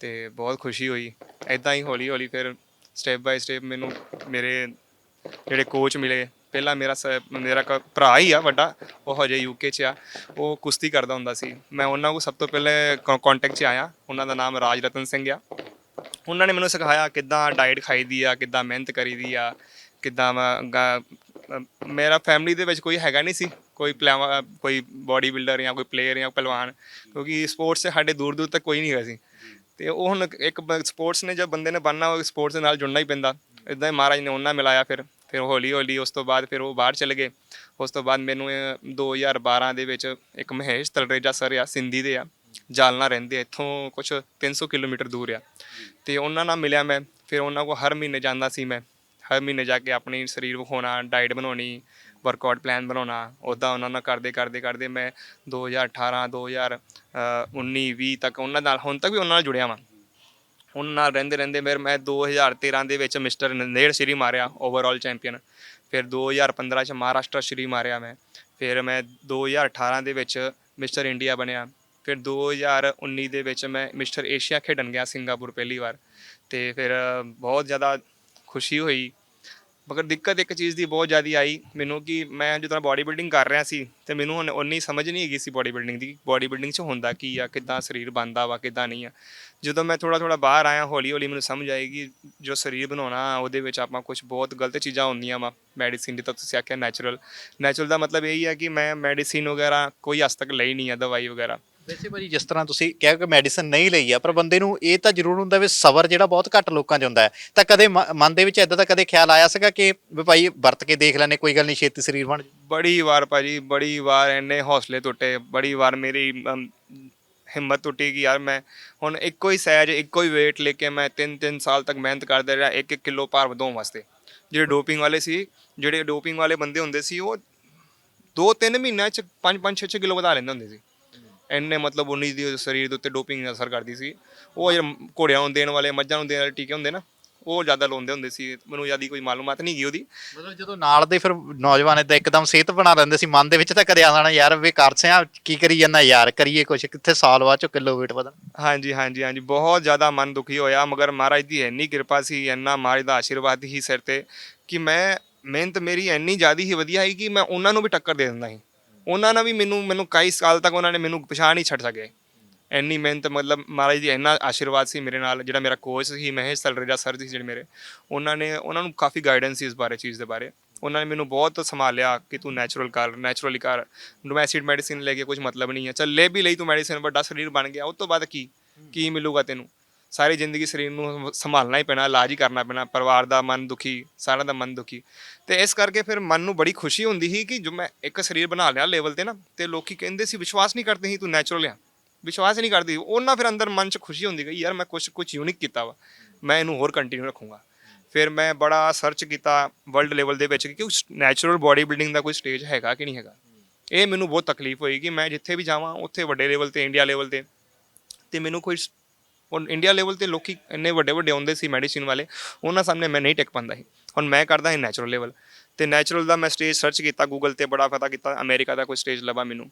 ਤੇ ਬਹੁਤ ਖੁਸ਼ੀ ਹੋਈ। ਐਦਾਂ ਹੀ ਹੌਲੀ ਹੌਲੀ ਫਿਰ ਸਟੈਪ ਬਾਈ ਸਟੈਪ ਮੈਨੂੰ ਮੇਰੇ ਜਿਹੜੇ ਕੋਚ ਮਿਲੇ। ਪਹਿਲਾਂ ਮੇਰਾ ਸ- ਮੇਰਾ ਕ ਭਰਾ ਹੀ ਆ ਵੱਡਾ ਉਹ ਹਜੇ ਯੂਕੇ 'ਚ ਆ। ਉਹ ਕੁਸ਼ਤੀ ਕਰਦਾ ਹੁੰਦਾ ਸੀ। ਮੈਂ ਉਹਨਾਂ ਕੋਲ ਸਭ ਤੋਂ ਪਹਿਲੇ ਕੰਟੈਕਟ 'ਚ ਆਇਆ। ਉਹਨਾਂ ਦਾ ਨਾਮ ਰਾਜ ਰਤਨ ਸਿੰਘ ਆ। ਉਹਨਾਂ ਨੇ ਮੈਨੂੰ ਸਿਖਾਇਆ ਕਿੱਦਾਂ ਡਾਈਟ ਖਾਈਦੀ ਆ ਕਿੱਦਾਂ ਮਿਹਨਤ ਕਰੀਦੀ ਆ ਕਿੱਦਾਂ ਮੈਂ ਗਾ- ਅ, ਮੇਰਾ ਫੈਮਿਲੀ ਦੇ ਵਿੱਚ ਕੋਈ ਹੈਗਾ ਨਹੀਂ ਸੀ। ਕੋਈ ਪਲੈਵਾ ਕੋਈ ਬਾਡੀ ਬਿਲਡਰ ਜਾਂ ਕੋਈ ਪਲੇਅਰ ਜਾਂ ਪਹਿਲਵਾਨ। ਕਿਉਂਕਿ ਸਪੋਰਟਸ ਸਾਡੇ ਦੂਰ ਦੂਰ ਤੱਕ ਕੋਈ ਨਹੀਂ ਹੈਗਾ ਸੀ। ਤੇ ਉਹ ਹੁਣ ਇੱਕ ਸਪੋਰਟਸ ਨੇ ਜਦ ਬੰਦੇ ਨੇ ਬਣਨਾ ਉਹ ਸਪੋਰਟਸ ਦੇ ਨਾਲ ਜੁੜਨਾ ਹੀ ਪੈਂਦਾ। ਇਦਾਂ ਹੀ ਮਹਾਰਾਜ ਨੇ ਉਹਨਾਂ ਮਿਲਾਇਆ ਫਿਰ। ਫਿਰ ਹੌਲੀ ਹੌਲੀ ਉਸ ਤੋਂ ਬਾਅਦ ਫਿਰ ਉਹ ਬਾਹਰ ਚਲੇ ਗਏ। ਉਸ ਤੋਂ ਬਾਅਦ ਮੈਨੂੰ ਇਹ 2012 ਦੇ ਵਿੱਚ ਇੱਕ ਮਹੇਸ਼ ਤਲਰੇਜਾ ਸਰ ਆ ਸਿੰਧੀ ਦੇ ਆ। ਜਾਲਨਾ ਰਹਿੰਦੇ ਆ, ਇੱਥੋਂ ਕੁਝ 300 ਕਿਲੋਮੀਟਰ ਦੂਰ ਆ। ਤੇ ਉਹਨਾਂ ਨਾਲ ਮਿਲਿਆ ਮੈਂ। ਫਿਰ ਉਹਨਾਂ ਕੋਲ ਹਰ ਮਹੀਨੇ ਜਾਂਦਾ ਸੀ ਮੈਂ। ਹਰ ਮਹੀਨੇ ਜਾ ਕੇ ਆਪਣੀ ਸਰੀਰ ਵਿਖਾਉਣਾ ਡਾਈਟ ਬਣਾਉਣੀ ਵਰਕਆਊਟ ਪਲਾਨ ਬਣਾਉਣਾ ਉੱਦਾਂ ਉਹਨਾਂ ਨਾਲ ਕਰਦੇ ਕਰਦੇ ਕਰਦੇ ਮੈਂ 2018 2019 20 ਤੱਕ ਉਹਨਾਂ ਨਾਲ, ਹੁਣ ਤੱਕ ਵੀ ਉਹਨਾਂ ਨਾਲ ਜੁੜਿਆ ਵਾਂ। ਉਹਨਾਂ ਨਾਲ ਰਹਿੰਦੇ ਰਹਿੰਦੇ ਫਿਰ ਮੈਂ 2013 ਦੇ ਵਿੱਚ ਮਿਸਟਰ ਨੰਦੇੜ ਸ਼੍ਰੀ ਮਾਰਿਆ ਓਵਰਆਲ ਚੈਂਪੀਅਨ ਫਿਰ 2015 ਚ ਮਹਾਰਾਸ਼ਟਰ ਸ਼੍ਰੀ ਮਾਰਿਆ ਮੈਂ। ਫਿਰ ਮੈਂ 2018 ਦੇ ਵਿੱਚ ਮਿਸਟਰ ਇੰਡੀਆ ਬਣਿਆ। ਫਿਰ 2019 ਦੇ ਵਿੱਚ ਮੈਂ ਮਿਸਟਰ ਏਸ਼ੀਆ ਖੇਡਣ ਗਿਆ ਸਿੰਗਾਪੁਰ ਪਹਿਲੀ ਵਾਰ। ਤੇ ਫਿਰ ਬਹੁਤ ਜ਼ਿਆਦਾ ਖੁਸ਼ੀ ਹੋਈ ਮਗਰ ਦਿੱਕਤ ਇੱਕ ਚੀਜ਼ ਦੀ ਬਹੁਤ ਜ਼ਿਆਦਾ ਆਈ ਮੈਨੂੰ ਕਿ ਮੈਂ ਜਦੋਂ ਬਾਡੀ ਬਿਲਡਿੰਗ ਕਰ ਰਿਹਾ ਸੀ ਤੇ ਮੈਨੂੰ ਹੁਣ ਉਨੀ ਸਮਝ ਨਹੀਂ ਹੈਗੀ ਸੀ ਬਾਡੀ ਬਿਲਡਿੰਗ ਦੀ ਬਾਡੀ ਬਿਲਡਿੰਗ 'ਚ ਹੁੰਦਾ ਕੀ ਆ, ਕਿੱਦਾਂ ਸਰੀਰ ਬਣਦਾ ਵਾ, ਕਿੱਦਾਂ ਨਹੀਂ ਆ। ਜਦੋਂ ਮੈਂ ਥੋੜਾ ਥੋੜਾ ਬਾਹਰ ਆਇਆ ਹੌਲੀ ਹੌਲੀ ਮੈਨੂੰ ਸਮਝ ਆਏਗੀ ਜੋ ਸਰੀਰ ਬਣਾਉਣਾ ਉਹਦੇ ਵਿੱਚ ਆਪਾਂ ਕੁਝ ਬਹੁਤ ਗਲਤ ਚੀਜ਼ਾਂ ਹੁੰਦੀਆਂ ਵਾ ਮੈਡੀਸਿਨ ਦੀ ਤਾਂ ਤੁਸੀਂ ਆਖਿਆ ਨੈਚੁਰਲ ਨੈਚੁਰਲ ਦਾ ਮਤਲਬ ਇਹ ਹੀ ਹੈ ਕਿ ਮੈਂ ਮੈਡੀਸਿਨ ਵਗੈਰਾ ਕੋਈ ਹੱਦ ਤੱਕ ਲਈ ਨਹੀਂ ਆ, ਦਵਾਈ ਵਗੈਰਾ। ਵੈਸੇ ਭਾਜੀ ਜਿਸ ਤਰ੍ਹਾਂ ਤੁਸੀਂ ਕਿਹਾ ਕਿ ਮੈਡੀਸਨ ਨਹੀਂ ਲਈ ਆ ਪਰ ਬੰਦੇ ਨੂੰ ਇਹ ਤਾਂ ਜ਼ਰੂਰ ਹੁੰਦਾ ਵੀ ਸਬਰ ਜਿਹੜਾ ਬਹੁਤ ਘੱਟ ਲੋਕਾਂ 'ਚ ਹੁੰਦਾ ਹੈ। ਤਾਂ ਕਦੇ ਮ- ਮਨ ਦੇ ਵਿੱਚ ਇਦਾਂ ਦਾ ਕਦੇ ਖਿਆਲ ਆਇਆ ਸੀਗਾ ਕਿ ਵੀ ਭਾਈ ਵਰਤ ਕੇ ਦੇਖ ਲੈਣੇ ਕੋਈ ਗੱਲ ਨਹੀਂ ਛੇਤੀ ਸਰੀਰ ਬਣ ਜਾਊ? ਬੜੀ ਵਾਰ ਭਾਜੀ ਬੜੀ ਵਾਰ ਇੰਨੇ ਹੌਸਲੇ ਟੁੱਟੇ ਬੜੀ ਵਾਰ ਮੇਰੀ ਅਮ, ਹਿੰਮਤ ਟੁੱਟੀ ਕਿ ਯਾਰ ਮੈਂ ਹੁਣ ਇੱਕੋ ਹੀ ਸਹਿਜ ਇੱਕੋ ਹੀ weight ਲੈ ਕੇ ਮੈਂ 3-3 ਸਾਲ ਤੱਕ ਮਿਹਨਤ ਕਰਦਾ ਰਿਹਾ 1-1 ਕਿਲੋ ਭਾਰ ਵਧਾਉਣ ਵਾਸਤੇ। ਜਿਹੜੇ ਡੋਪਿੰਗ ਵਾਲੇ ਸੀ ਜਿਹੜੇ ਡੋਪਿੰਗ ਵਾਲੇ ਬੰਦੇ ਹੁੰਦੇ ਸੀ ਉਹ 2-3 ਮਹੀਨਿਆਂ ਚ 5-5 6-6 ਕਿਲੋ ਵਧਾ ਲੈਂਦੇ ਹੁੰਦੇ ਸੀ। ਇੰਨੇ ਮਤਲਬ ਉਨੀ ਦੀ ਸਰੀਰ ਦੇ ਉੱਤੇ ਡੋਪਿੰਗ ਅਸਰ ਕਰਦੀ ਸੀ। ਉਹ ਜਿਹੜੇ ਘੋੜਿਆਂ ਨੂੰ ਦੇਣ ਵਾਲੇ ਮੱਝਾਂ ਨੂੰ ਦੇਣ ਵਾਲੇ ਟੀਕੇ ਹੁੰਦੇ ਨਾ ਉਹ ਜ਼ਿਆਦਾ ਲਾਉਂਦੇ ਹੁੰਦੇ ਸੀ। ਮੈਨੂੰ ਜ਼ਿਆਦਾ ਕੋਈ ਮਾਲੂਮਾਤ ਨਹੀਂ ਗਈ ਉਹਦੀ। ਮਤਲਬ ਜਦੋਂ ਨਾਲ ਦੇ ਫਿਰ ਨੌਜਵਾਨ ਇਦਾਂ ਇੱਕਦਮ ਸਿਹਤ ਬਣਾ ਲੈਂਦੇ ਸੀ ਮਨ ਦੇ ਵਿੱਚ ਤਾਂ ਕਦੇ ਨਾ ਯਾਰ ਵੀ ਕਰ ਸਿਆ ਕੀ ਕਰੀ ਜਾਂਦਾ ਯਾਰ ਕਰੀਏ ਕੁਛ ਕਿੱਥੇ ਸਾਲ ਬਾਅਦ ਚ ਕਿਲੋ weight ਵਧਣ? ਹਾਂਜੀ ਹਾਂਜੀ ਹਾਂਜੀ ਬਹੁਤ ਜ਼ਿਆਦਾ ਮਨ ਦੁਖੀ ਹੋਇਆ ਮਗਰ ਮਹਾਰਾਜ ਦੀ ਇੰਨੀ ਕਿਰਪਾ ਸੀ ਇੰਨਾ ਮਹਾਰਾਜ ਦਾ ਆਸ਼ੀਰਵਾਦ ਹੀ ਸਿਰ ਤੇ ਕਿ ਮੈਂ ਮਿਹਨਤ ਮੇਰੀ ਇੰਨੀ ਜ਼ਿਆਦਾ ਹੀ ਵਧੀਆ ਸੀ ਕਿ ਮੈਂ ਉਹਨਾਂ ਨੂੰ ਵੀ ਟੱਕਰ ਦੇ ਦਿੰਦਾ ਸੀ। ਉਹਨਾਂ ਨਾਲ ਵੀ ਮੈਨੂੰ ਮੈਨੂੰ ਕਈ ਸਾਲ ਤੱਕ ਉਹਨਾਂ ਨੇ ਮੈਨੂੰ ਪਛਾਣ ਨਹੀਂ ਛੱਡ ਸਕੇ। ਇੰਨੀ ਮਿਹਨਤ, ਮਤਲਬ ਮਹਾਰਾਜ ਦੀ ਇੰਨਾ ਆਸ਼ੀਰਵਾਦ ਸੀ ਮੇਰੇ ਨਾਲ, ਜਿਹੜਾ ਮੇਰਾ ਕੋਚ ਸੀ, ਮਹੇਸ਼ ਸਲਰੇਜਾ ਸਰ ਸੀ ਜਿਹੜੇ ਮੇਰੇ। ਉਹਨਾਂ ਨੇ, ਉਹਨਾਂ ਨੂੰ ਕਾਫੀ ਗਾਈਡੈਂਸ ਸੀ ਇਸ ਬਾਰੇ, ਚੀਜ਼ ਦੇ ਬਾਰੇ। ਉਹਨਾਂ ਨੇ ਮੈਨੂੰ ਬਹੁਤ ਸੰਭਾਲਿਆ ਕਿ ਤੂੰ ਨੈਚੁਰਲ ਕਰ ਨੈਚੁਰਲੀ ਕਰ। ਐਸਿਡ ਮੈਡੀਸਿਨ ਲੈ ਕੇ ਕੁਝ ਮਤਲਬ ਨਹੀਂ ਹੈ। ਚੱਲ ਲੈ ਵੀ ਲਈ ਤੂੰ ਮੈਡੀਸਿਨ ਵੱਡਾ ਸਰੀਰ ਬਣ ਗਿਆ। ਉਸ ਤੋਂ ਬਾਅਦ ਕੀ? ਕੀ ਮਿਲੂਗਾ ਤੈਨੂੰ? ਸਾਰੀ ਜ਼ਿੰਦਗੀ ਸਰੀਰ ਨੂੰ ਸੰਭਾਲਣਾ ਹੀ ਪੈਣਾ, ਇਲਾਜ ਹੀ ਕਰਨਾ ਪੈਣਾ, ਪਰਿਵਾਰ ਦਾ ਮਨ ਦੁਖੀ, ਸਾਰਿਆਂ ਦਾ ਮਨ ਦੁਖੀ। ਤੇ ਇਸ ਕਰਕੇ ਫਿਰ ਮਨ ਨੂੰ ਬੜੀ ਖੁਸ਼ੀ ਹੁੰਦੀ ਸੀ ਕਿ ਜੋ ਮੈਂ ਇੱਕ ਸਰੀਰ ਬਣਾ ਲਿਆ ਲੈਵਲ ਤੇ ਨਾ, ਤੇ ਲੋਕੀ ਕਹਿੰਦੇ ਸੀ, ਵਿਸ਼ਵਾਸ ਨਹੀਂ ਕਰਦੇ ਸੀ, ਤੂੰ ਨੈਚੁਰਲ ਆ। ਵਿਸ਼ਵਾਸ ਹੀ ਨਹੀਂ ਕਰਦੀ ਉਹਨਾਂ ਫਿਰ ਅੰਦਰ ਮਨ 'ਚ ਖੁਸ਼ੀ ਹੁੰਦੀ ਗਈ, ਯਾਰ ਮੈਂ ਕੁਝ ਕੁਝ ਯੂਨਿਕ ਕੀਤਾ ਵਾ, ਮੈਂ ਇਹਨੂੰ ਹੋਰ ਕੰਟੀਨਿਊ ਰੱਖੂੰਗਾ। ਫਿਰ ਮੈਂ ਬੜਾ ਸਰਚ ਕੀਤਾ ਵਰਲਡ ਲੈਵਲ ਦੇ ਵਿੱਚ ਕਿ ਨੈਚੁਰਲ ਬਾਡੀ ਬਿਲਡਿੰਗ ਦਾ ਕੋਈ ਸਟੇਜ ਹੈਗਾ ਕਿ ਨਹੀਂ ਹੈਗਾ। ਇਹ ਮੈਨੂੰ ਬਹੁਤ ਤਕਲੀਫ ਹੋਈ ਕਿ ਮੈਂ ਜਿੱਥੇ ਵੀ ਜਾਵਾਂ, ਉੱਥੇ ਵੱਡੇ ਲੈਵਲ ਤੇ ਇੰਡੀਆ ਲੈਵਲ ਤੇ ਤੇ ਮੈਨੂੰ ਕੋਈ ਸ- ਹੁਣ ਇੰਡੀਆ ਲੈਵਲ ਤੇ ਲੋਕੀ ਇੰਨੇ ਵੱਡੇ ਵੱਡੇ ਆਉਂਦੇ ਸੀ ਮੈਡੀਸਿਨ ਵਾਲੇ, ਉਹਨਾਂ ਸਾਹਮਣੇ ਮੈਂ ਨਹੀਂ ਟਿਕ ਪਾਉਂਦਾ ਸੀ। ਹੁਣ ਮੈਂ ਕਰਦਾ ਸੀ ਨੈਚੁਰਲ ਲੈਵਲ ਤੇ ਨੈਚੁਰਲ ਦਾ ਮੈਂ ਸਟੇਜ ਸਰਚ ਕੀਤਾ ਗੂਗਲ ਤੇ ਬੜਾ ਪਤਾ ਕੀਤਾ ਅਮਰੀਕਾ ਦਾ ਕੋਈ ਸਟੇਜ ਲੱਭਾ ਮੈਨੂੰ।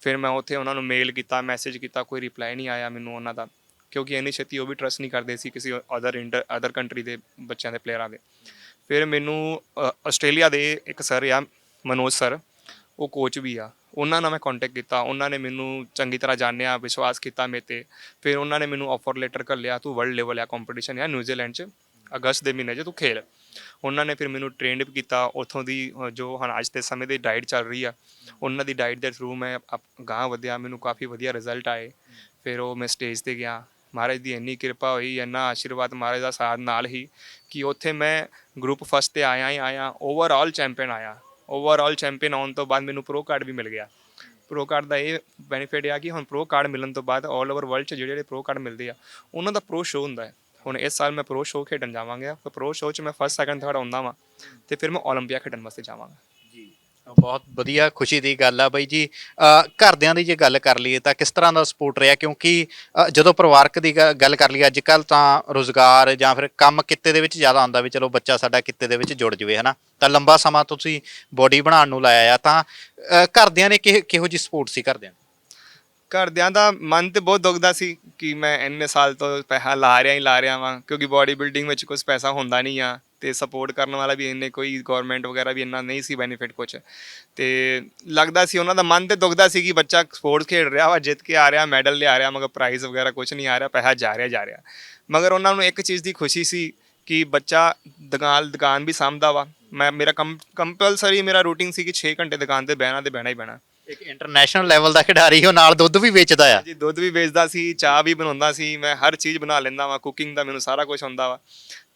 ਫਿਰ ਮੈਂ ਉੱਥੇ ਉਹਨਾਂ ਨੂੰ ਮੇਲ ਕੀਤਾ ਮੈਸੇਜ ਕੀਤਾ, ਕੋਈ ਰਿਪਲਾਈ ਨਹੀਂ ਆਇਆ ਮੈਨੂੰ ਉਹਨਾਂ ਦਾ। ਕਿਉਂਕਿ ਇੰਨੀ ਛੇਤੀ ਉਹ ਵੀ ਟਰਸਟ ਨਹੀਂ ਕਰਦੇ ਸੀ ਕਿਸੇ ਅਦਰ ਇੰਡਰ ਅਦਰ ਕੰਟਰੀ ਦੇ ਬੱਚਿਆਂ ਦੇ ਪਲੇਅਰਾਂ ਦੇ। ਫਿਰ ਮੈਨੂੰ ਆਸਟ੍ਰੇਲੀਆ ਦੇ ਇੱਕ ਸਰ ਆ, ਮਨੋਜ ਸਰ ਉਹ ਕੋਚ ਵੀ ਆ। ਉਹਨਾਂ ਨਾਲ ਮੈਂ ਕੰਟੈਕਟ ਕੀਤਾ, ਉਹਨਾਂ ਨੇ ਮੈਨੂੰ ਚੰਗੀ ਤਰ੍ਹਾਂ ਜਾਣਿਆ, ਵਿਸ਼ਵਾਸ ਕੀਤਾ ਮੇਰੇ ਤੇ। ਫਿਰ ਉਹਨਾਂ ਨੇ ਮੈਨੂੰ ਆਫਰ ਲੈਟਰ ਕਰ ਲਿਆ ਤੂੰ ਵਰਲਡ ਲੈਵਲ ਆ ਕੰਪੀਟੀਸ਼ਨ ਆ ਨਿਊਜ਼ੀਲੈਂਡ 'ਚ, ਅਗਸਤ ਦੇ ਮਹੀਨੇ 'ਚ ਤੂੰ ਖੇਲ। ਉਹਨਾਂ ਨੇ ਫਿਰ ਮੈਨੂੰ ਟ੍ਰੇਨਡ ਵੀ ਕੀਤਾ, ਉੱਥੋਂ ਦੀ ਜੋ ਹੁਣ ਅੱਜ ਦੇ ਸਮੇਂ ਦੀ ਡਾਈਟ ਚੱਲ ਰਹੀ ਆ, ਉਹਨਾਂ ਦੀ ਡਾਈਟ ਦੇ ਥਰੂ ਮੈਂ ਅਪ- ਗਾਂਹ ਵਧਿਆ, ਮੈਨੂੰ ਕਾਫੀ ਵਧੀਆ ਰਿਜ਼ਲਟ ਆਏ। ਫਿਰ ਉਹ ਮੈਂ ਸਟੇਜ ਤੇ ਗਿਆ। ਮਹਾਰਾਜ ਦੀ ਇੰਨੀ ਕਿਰਪਾ ਹੋਈ, ਇੰਨਾ ਆਸ਼ੀਰਵਾਦ ਮਹਾਰਾਜ ਦਾ ਸਾਥ ਨਾਲ ਹੀ, ਕਿ ਉੱਥੇ ਮੈਂ ਗਰੁੱਪ ਫਸਟ ਤੇ ਆਇਆ ਹੀ ਆਇਆ ਓਵਰਆਲ ਚੈਂਪੀਅਨ ਆਇਆ। ਓਵਰਆਲ ਚੈਂਪੀਅਨ ਆਉਣ ਤੋਂ ਬਾਅਦ ਮੈਨੂੰ ਪ੍ਰੋ ਕਾਰਡ ਵੀ ਮਿਲ ਗਿਆ ਪ੍ਰੋ ਕਾਰਡ ਦਾ ਇਹ ਬੈਨੀਫਿਟ ਆ ਕਿ ਹੁਣ ਪ੍ਰੋ ਕਾਰਡ ਮਿਲਣ ਤੋਂ ਬਾਅਦ 올 ਓਵਰ ਵਰਲਡ 'ਚ ਜਿਹੜੇ ਜਿਹੜੇ ਪ੍ਰੋ ਕਾਰਡ ਮਿਲਦੇ ਆ ਉਹਨਾਂ ਦਾ ਪ੍ਰੋ ਸ਼ੋ ਹੁੰਦਾ ਹੈ ਹੁਣ ਇਸ ਸਾਲ ਮੈਂ ਪ੍ਰੋ ਸ਼ੋ ਖੇਡਣ ਜਾਵਾਂਗਾ ਫਿਰ ਪ੍ਰੋ ਸ਼ੋ 'ਚ ਮੈਂ ਫਸਟ ਸੈਕੰਡ ਥਰਡ ਆਉਂਦਾ ਵਾਂ ਤੇ ਫਿਰ ਮੈਂ 올림픽 ਖੇਡਣ ਵਾਸਤੇ ਜਾਵਾਂਗਾ ਜੀ ਬਹੁਤ ਵਧੀਆ ਖੁਸ਼ੀ ਦੀ ਗੱਲ ਆ ਬਾਈ ਜੀ। ਅ, ਘਰਦਿਆਂ ਦੀ ਜੇ ਗੱਲ ਕਰ ਲਈਏ ਤਾਂ ਕਿਸ ਤਰ੍ਹਾਂ ਦਾ ਸਪੋਰਟ ਰਿਹਾ? ਕਿਉਂਕਿ ਅ, ਜਦੋਂ ਪਰਿਵਾਰਕ ਦੀ ਗ- ਗੱਲ ਕਰ ਲਈਏ ਅੱਜ ਕੱਲ ਤਾਂ ਰੋਜ਼ਗਾਰ ਜਾਂ ਫਿਰ ਕੰਮ ਕਿੱਤੇ ਦੇ ਵਿੱਚ ਜ਼ਿਆਦਾ ਆਉਂਦਾ ਵੀ ਚਲੋ ਬੱਚਾ ਸਾਡਾ ਕਿੱਤੇ ਦੇ ਵਿੱਚ ਜੁੜ ਜਵੇ ਹਨਾ? ਤਾਂ ਲੰਬਾ ਸਮਾਂ ਤੁਸੀਂ ਬੋਡੀ ਬਣਾਉਣ ਨੂੰ ਲਾਇਆ ਆ ਤਾਂ ਅ, ਘਰਦਿਆਂ ਨੇ ਕਿਹ- ਕਿਹੋ ਜੀ ਸਪੋਰਟ ਸੀ ਘਰਦਿਆਂ ਦੀ? ਘਰਦਿਆਂ ਦਾ ਮਨ ਤੇ ਬਹੁਤ ਦੁਖਦਾ ਸੀ ਕਿ ਮੈਂ ਇੰਨੇ ਸਾਲ ਤੋਂ ਪੈਸਾ ਲਾ ਰਿਹਾ ਹੀ ਲਾ ਰਿਹਾ ਵਾਂ ਕਿਉਂਕਿ ਬਾਡੀ ਬਿਲਡਿੰਗ ਵਿੱਚ ਕੁਝ ਪੈਸਾ ਹੁੰਦਾ ਨਹੀਂ ਆ। ਤੇ ਸਪੋਰਟ ਕਰਨ ਵਾਲਾ ਵੀ ਇੰਨੇ ਕੋਈ ਗਵਰਨਮੈਂਟ ਵਗੈਰਾ ਵੀ ਇੰਨਾ ਨਹੀਂ ਸੀ ਬੈਨੀਫਿਟ ਕੁਝ ਤੇ ਲੱਗਦਾ ਸੀ ਉਹਨਾਂ ਦਾ ਮਨ ਤੇ ਦੁਖਦਾ ਸੀ ਕਿ ਬੱਚਾ ਸਪੋਰਟਸ ਖੇਡ ਰਿਹਾ ਵਾ ਜਿੱਤ ਕੇ ਆ ਰਿਹਾ ਮੈਡਲ ਲਿਆ ਰਿਹਾ ਮਗਰ ਪ੍ਰਾਈਜ਼ ਵਗੈਰਾ ਕੁਝ ਨਹੀਂ ਆ ਰਿਹਾ ਪੈਸਾ ਜਾ ਰਿਹਾ ਜਾ ਰਿਹਾ। ਮਗਰ ਉਹਨਾਂ ਨੂੰ ਇੱਕ ਚੀਜ਼ ਦੀ ਖੁਸ਼ੀ ਸੀ ਕਿ ਬੱਚਾ ਦੁਕਾਨ ਦੁਕਾਨ ਵੀ ਸਾਂਭਦਾ ਵਾ। ਮੈਂ ਮੇਰਾ ਕੰਪਲਸਰੀ ਮੇਰਾ ਰੂਟੀਨ ਸੀ ਕਿ 6 ਘੰਟੇ ਦੁਕਾਨ ਤੇ ਬਹਿਣਾ ਤੇ ਬਹਿਣਾ ਹੀ ਬਹਿਣਾ। ਇੱਕ ਇੰਟਰਨੈਸ਼ਨਲ ਲੈਵਲ ਦਾ ਖਿਡਾਰੀ ਉਹ ਨਾਲ ਦੁੱਧ ਵੀ ਵੇਚਦਾ ਆ। ਜੀ ਦੁੱਧ ਵੀ ਵੇਚਦਾ ਸੀ ਚਾਹ ਵੀ ਬਣਾਉਂਦਾ ਸੀ ਮੈਂ ਹਰ ਚੀਜ਼ ਬਣਾ ਲੈਂਦਾ ਵਾਂ ਕੁਕਿੰਗ ਦਾ ਮੈਨੂੰ ਸਾਰਾ ਕੁਝ ਆਉਂਦਾ ਵਾ।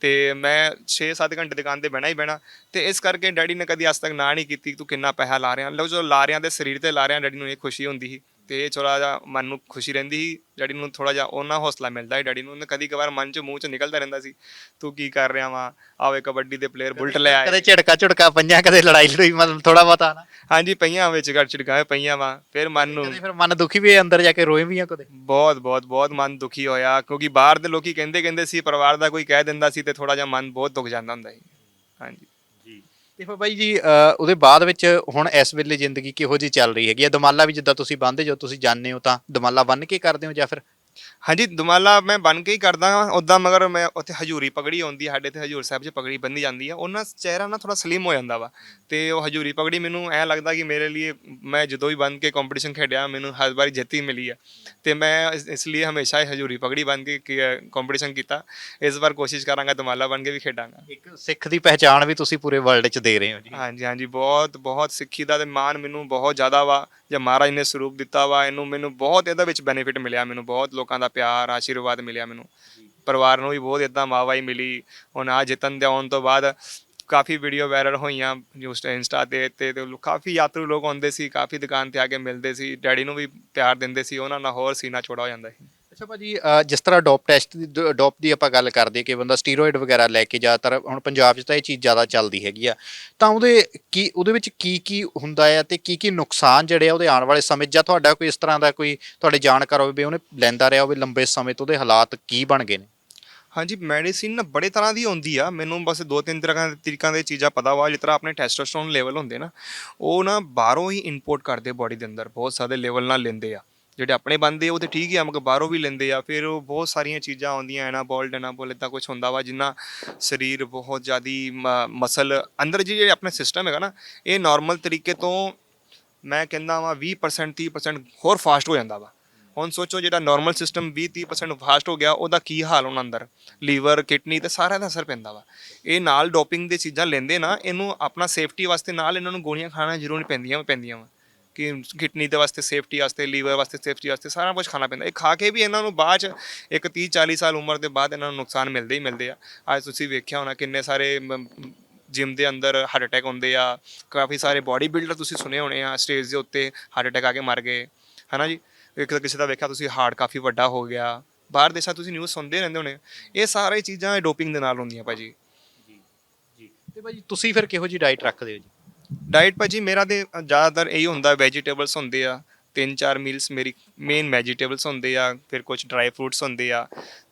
ਤੇ ਮੈਂ 6-7 ਘੰਟੇ ਦੁਕਾਨ ਤੇ ਬਹਿਣਾ ਹੀ ਬਹਿਣਾ ਤੇ ਇਸ ਕਰਕੇ ਡੈਡੀ ਨੇ ਕਦੀ ਅੱਜ ਤੱਕ ਨਾ ਨਹੀਂ ਕੀਤੀ, ਤੂੰ ਕਿੰਨਾ ਪੈਸਾ ਲਾ ਰਿਹਾ। ਲਓ ਜੋ ਲਾ ਰਿਆਂ ਦੇ ਸਰੀਰ ਤੇ ਲਾ ਰਿਆਂ ਡੈਡੀ ਨੂੰ ਇਹ ਖੁਸ਼ੀ ਹੁੰਦੀ ਸੀ। ਤੇ ਥੋੜਾ ਜਿਹਾ ਮਨ ਨੂੰ ਖੁਸ਼ੀ ਰਹਿੰਦੀ ਸੀ ਡੈਡੀ ਨੂੰ ਥੋੜਾ ਜਿਹਾ ਉਹਨਾਂ ਹੌਸਲਾ ਮਿਲਦਾ ਹੈ ਡੈਡੀ ਨੂੰ ਉਹਨੇ ਕਦੀ ਕਵਾਰ ਮਨ ਚ ਮੂੰਹ ਚ ਨਿਕਲਦਾ ਰਹਿੰਦਾ ਸੀ ਤੂੰ ਕੀ ਕਰ ਰਿਹਾ ਵਾ? ਆਵੇ ਕਬੱਡੀ ਦੇ ਪਲੇਅਰ ਬੁਲਟ ਲੈ ਆਏ ਕਦੇ ਝਟਕਾ ਝਟਕਾ ਪੰਜਾਂ ਕਦੇ ਲੜਾਈ ਲੜੋਈ ਮਤਲਬ ਥੋੜਾ ਬਹੁਤਾ ਨਾ। ਹਾਂਜੀ ਪਈਆਂ ਵਿੱਚ ਘੜ ਚੜਕਾਏ ਪਈਆਂ ਵਾ ਫਿਰ ਮਨ ਨੂੰ ਕਦੇ ਫਿਰ ਮਨ ਦੁਖੀ ਵੀ ਅੰਦਰ ਜਾ ਕੇ ਰੋਏ ਵੀ ਆ ਕਦੇ? ਬਹੁਤ ਬਹੁਤ ਬਹੁਤ ਮਨ ਦੁਖੀ ਹੋਇਆ ਕਿਉਂਕਿ ਬਾਹਰ ਦੇ ਲੋਕੀ ਕਹਿੰਦੇ ਕਹਿੰਦੇ ਸੀ ਪਰਿਵਾਰ ਦਾ ਕੋਈ ਕਹਿ ਦਿੰਦਾ ਸੀ ਤੇ ਥੋੜਾ ਜਿਹਾ ਮਨ ਬਹੁਤ ਦੁਖ ਜਾਂਦਾ ਹੁੰਦਾ ਸੀ। ਹਾਂਜੀ। ਜੀ ਤੇ ਫਿਰ ਬਾਈ ਜੀ ਅ, ਉਹਦੇ ਬਾਅਦ ਵਿੱਚ ਹੁਣ ਇਸ ਵੇਲੇ ਜ਼ਿੰਦਗੀ ਕਿਹੋ ਜੀ ਚੱਲ ਰਹੀ ਹੈਗੀ ਹੈ ਦਮਾਲਾ ਵੀ ਜਿੱਦਾਂ ਤੁਸੀਂ ਬੰਨਦੇ ਜੋ ਤੁਸੀਂ ਜਾਣਦੇ ਹੋ ਤਾਂ ਦਮਾਲਾ ਬੰਨ ਕੇ ਕਰਦੇ ਹੋ ਜਾਂ ਫਿਰ ਹਾਂਜੀ ਦੁਮਾਲਾ ਮੈਂ ਬਣ ਕੇ ਹੀ ਕਰਦਾ ਹਾਂ। ਉਦਾਂ ਮਗਰ ਮੈਂ ਉੱਥੇ ਹਜੂਰੀ ਪਗੜੀ ਆਉਂਦੀ ਹੈ ਸਾਡੇ ਤੇ ਹਜੂਰ ਸਾਹਿਬ 'ਚ ਪਗੜੀ ਬੰਨੀ ਜਾਂਦੀ ਹੈ ਉਹਨਾਂ ਚਿਹਰਾ ਨਾ ਥੋੜਾ ਸਲਿਮ ਹੋ ਜਾਂਦਾ ਵਾ। ਤੇ ਉਹ ਹਜੂਰੀ ਪਗੜੀ ਮੈਨੂੰ ਐ ਲੱਗਦਾ ਕਿ ਮੇਰੇ ਲਈ ਮੈਂ ਜਦੋਂ ਵੀ ਬੰਨ ਕੇ ਕੰਪੀਟੀਸ਼ਨ ਖੇਡਿਆ ਮੈਨੂੰ ਹਰ ਵਾਰੀ ਜਿੱਤ ਮਿਲੀ ਹੈ ਤੇ ਮੈਂ ਇਸ- ਇਸ ਲਈ ਹਮੇਸ਼ਾ ਹੀ ਹਜੂਰੀ ਪਗੜੀ ਬੰਨ ਕੇ ਕੰਪੀਟੀਸ਼ਨ ਕੀਤਾ। ਇਸ ਵਾਰ ਕੋਸ਼ਿਸ਼ ਕਰਾਂਗਾ ਦੁਮਾਲਾ ਬਣ ਕੇ ਵੀ ਖੇਡਾਂਗਾ। ਇੱਕ ਸਿੱਖ ਦੀ ਪਹਿਚਾਣ ਵੀ ਤੁਸੀਂ ਪੂਰੇ ਵਰਲਡ 'ਚ ਦੇ ਰਹੇ ਹੋ ਜੀ। ਹਾਂਜੀ ਹਾਂਜੀ ਬਹੁਤ ਬਹੁਤ ਸਿੱਖੀ ਦਾ ਤੇ ਮਾਣ ਮੈਨੂੰ ਬਹੁਤ ਜ਼ਿਆਦਾ ਵਾ। ਜੇ ਮਹਾਰਾਜ ਨੇ ਸਰੂਪ ਦਿੱਤਾ ਵਾ ਇਹਨੂੰ ਮੈਨੂੰ ਬਹੁਤ ਇਹਦਾ ਵਿੱਚ ਬੈਨੀਫਿਟ ਮਿਲਿਆ ਮੈਨੂੰ ਬਹੁਤ ਲੋਕਾਂ ਦਾ ਪਿਆਰ ਆਸ਼ੀਰਵਾਦ ਮਿਲਿਆ ਮੈਨੂੰ। ਪਰਿਵਾਰ ਨੂੰ ਵੀ ਬਹੁਤ ਇਦਾਂ ਵਾਹਵਾਈ ਮਿਲੀ। ਹੁਣ ਆ ਜਿੱਤਨ ਦੇ ਆਉਣ ਤੋਂ ਬਾਅਦ ਕਾਫੀ ਵੀਡੀਓ ਵਾਇਰਲ ਹੋਈਆਂ ਨਿਊਜ਼ ਇੰਸਟਾ ਤੇ ਤੇ ਕਾਫੀ ਯਾਤਰੂ ਲੋਕ ਆਉਂਦੇ ਸੀ ਕਾਫੀ ਦੁਕਾਨ ਤੇ ਆ ਕੇ ਮਿਲਦੇ ਸੀ। ਡੈਡੀ ਨੂੰ ਵੀ ਪਿਆਰ ਦਿੰਦੇ ਸੀ ਉਹਨਾਂ ਨਾਲ ਹੋਰ ਸੀਨਾ ਛੋੜਾ ਹੋ ਜਾਂਦਾ ਸੀ। ਅੱਛਾ ਭਾਜੀ ਅ, ਜਿਸ ਤਰ੍ਹਾਂ ਡੋਪ ਟੈਸਟ ਦੀ ਡੋਪ ਦੀ ਆਪਾਂ ਗੱਲ ਕਰਦੇ ਕਿ ਬੰਦਾ ਸਟੀਰੋਇਡ ਵਗੈਰਾ ਲੈ ਕੇ ਜ਼ਿਆਦਾਤਰ ਹੁਣ ਪੰਜਾਬ 'ਚ ਤਾਂ ਇਹ ਚੀਜ਼ ਜ਼ਿਆਦਾ ਚੱਲਦੀ ਹੈਗੀ ਆ। ਤਾਂ ਉਹਦੇ ਕੀ ਉਹਦੇ ਵਿੱਚ ਕੀ ਕੀ ਹੁੰਦਾ ਹੈ ਤੇ ਕੀ ਕੀ ਨੁਕਸਾਨ ਜਿਹੜੇ ਆ ਉਹਦੇ ਆਉਣ ਵਾਲੇ ਸਮੇਂ 'ਚ ਜਾਂ ਤੁਹਾਡਾ ਕੋਈ ਇਸ ਤਰ੍ਹਾਂ ਦਾ ਕੋਈ ਤੁਹਾਡੇ ਜਾਣਕਾਰ ਹੋਵੇ ਵੀ ਉਹਨੇ ਲੈਂਦਾ ਰਿਹਾ ਹੋਵੇ ਲੰਬੇ ਸਮੇਂ ਤੋਂ ਉਹਦੇ ਹਾਲਾਤ ਕੀ ਬਣ ਗਏ ਨੇ? ਹਾਂਜੀ ਮੈਡੀਸਿਨ ਨਾ ਬੜੇ ਤਰ੍ਹਾਂ ਦੀ ਹੁੰਦੀ ਆ। ਮੈਨੂੰ ਬਸ ਦੋ ਤਿੰਨ ਤਰ੍ਹਾਂ ਦੇ ਤਰੀਕਾਂ ਦੇ ਚੀਜ਼ਾਂ ਪਤਾ ਵਾ ਜਿਸ ਤਰ੍ਹਾਂ ਆਪਣੇ ਟੈਸਟੋਸਟੇਰੋਨ ਲੈਵਲ ਹੁੰਦੇ ਨਾ ਉਹ ਨਾ ਬਾਹਰੋਂ ਹੀ ਇੰਪੋਰਟ ਕਰਦੇ ਬੋਡੀ ਦੇ ਅੰਦਰ ਬਹੁਤ ਸਾਰੇ ਲੈਵਲ ਨਾਲ ਲੈਂਦੇ ਆ। ਜਿਹੜੇ ਆਪਣੇ ਬੰਦੇ ਉਹ ਤੇ ਠੀਕ ਹੀ ਆ, ਮਗਰ ਬਾਹਰੋਂ ਵੀ ਲੈਂਦੇ ਆ। ਫਿਰ ਉਹ ਬਹੁਤ ਸਾਰੀਆਂ ਚੀਜ਼ਾਂ ਆਉਂਦੀਆਂ ਐਨਾ ਬੋਲਡ ਐਨਾ ਬੋਲ ਇਦਾਂ ਕੁਝ ਹੁੰਦਾ ਵਾ, ਜਿੰਨਾ ਸਰੀਰ ਬਹੁਤ ਜ਼ਿਆਦੀ ਮਸਲ ਅੰਦਰ ਜੀ ਜਿਹੜੇ ਆਪਣਾ ਸਿਸਟਮ ਹੈਗਾ ਨਾ, ਇਹ ਨਾਰਮਲ ਤਰੀਕੇ ਤੋਂ ਮੈਂ ਕਹਿੰਦਾ ਵਾ 20% 30% ਹੋਰ ਫਾਸਟ ਹੋ ਜਾਂਦਾ ਵਾ। ਹੁਣ ਸੋਚੋ ਜਿਹੜਾ ਨਾਰਮਲ ਸਿਸਟਮ 20 30% ਫਾਸਟ ਹੋ ਗਿਆ, ਉਹਦਾ ਕੀ ਹਾਲ ਹੋਣਾ ਅੰਦਰ? ਲੀਵਰ, ਕਿਡਨੀ ਤੇ ਸਾਰਿਆਂ ਦਾ ਅਸਰ ਪੈਂਦਾ ਵਾ। ਇਹ ਨਾਲ ਡੋਪਿੰਗ ਦੇ ਚੀਜ਼ਾਂ ਲੈਂਦੇ ਨਾ, ਇਹਨੂੰ ਆਪਣਾ ਸੇਫਟੀ ਵਾਸਤੇ ਨਾਲ ਇਹਨਾਂ ਨੂੰ ਗੋਲੀਆਂ ਖਾਣਾ ਜ਼ਰੂਰ ਪੈਂਦੀਆਂ ਪੈਂਦੀਆਂ ਵਾ। ਕਿ ਕਿਡਨੀ ਦੇ ਵਾਸਤੇ ਸੇਫਟੀ ਵਾਸਤੇ, ਲੀਵਰ ਵਾਸਤੇ ਸੇਫਟੀ ਵਾਸਤੇ ਸਾਰਾ ਕੁਝ ਖਾਣਾ ਪੈਂਦਾ। ਇਹ ਖਾ ਕੇ ਵੀ ਇਹਨਾਂ ਨੂੰ ਬਾਅਦ ਚ ਇੱਕ 30 40 ਸਾਲ ਉਮਰ ਦੇ ਬਾਅਦ ਇਹਨਾਂ ਨੂੰ ਨੁਕਸਾਨ ਮਿਲਦੇ ਹੀ ਮਿਲਦੇ ਆ। ਅੱਜ ਤੁਸੀਂ ਵੇਖਿਆ ਹੋਣਾ ਕਿੰਨੇ ਸਾਰੇ ਜਿਮ ਦੇ ਅੰਦਰ ਹਾਰਟ ਅਟੈਕ ਹੁੰਦੇ ਆ। ਕਾਫੀ ਸਾਰੇ ਬਾਡੀ ਬਿਲਡਰ ਤੁਸੀਂ ਸੁਣੇ ਹੋਣੇ ਆ ਸਟੇਜ ਦੇ ਉੱਤੇ ਹਾਰਟ ਅਟੈਕ ਆ ਕੇ ਮਰ ਗਏ। ਹਨਾ ਜੀ? ਇੱਕ ਕਿਸੇ ਦਾ ਵੇਖਿਆ ਤੁਸੀਂ ਹਾਰਟ ਕਾਫੀ ਵੱਡਾ ਹੋ ਗਿਆ। ਬਾਹਰ ਦੇਸ਼ਾਂ ਤੁਸੀਂ ਨਿਊਜ਼ ਸੁਣਦੇ ਰਹਿੰਦੇ ਹੋਣੇ। ਇਹ ਸਾਰੇ ਚੀਜ਼ਾਂ ਡੋਪਿੰਗ ਦੇ ਨਾਲ ਹੁੰਦੀਆਂ ਭਾਜੀ ਜੀ। ਤੇ ਭਾਜੀ ਤੁਸੀਂ ਫਿਰ ਕਿਹੋ ਜੀ ਡਾਈਟ ਰੱਖਦੇ ਹੋ ਜੀ? ਡਾਈਟ ਭਾਜੀ ਮੇਰਾ ਤੇ ਜ਼ਿਆਦਾਤਰ ਇਹੀ ਹੁੰਦਾ ਵੈਜੀਟੇਬਲਸ ਹੁੰਦੇ ਆ ਤਿੰਨ ਚਾਰ ਮੀਲਸ ਮੇਰੀ ਮੇਨ ਵੈਜੀਟੇਬਲਸ ਹੁੰਦੇ ਆ ਫਿਰ ਕੁਝ ਡਰਾਈ ਫਰੂਟਸ ਹੁੰਦੇ ਆ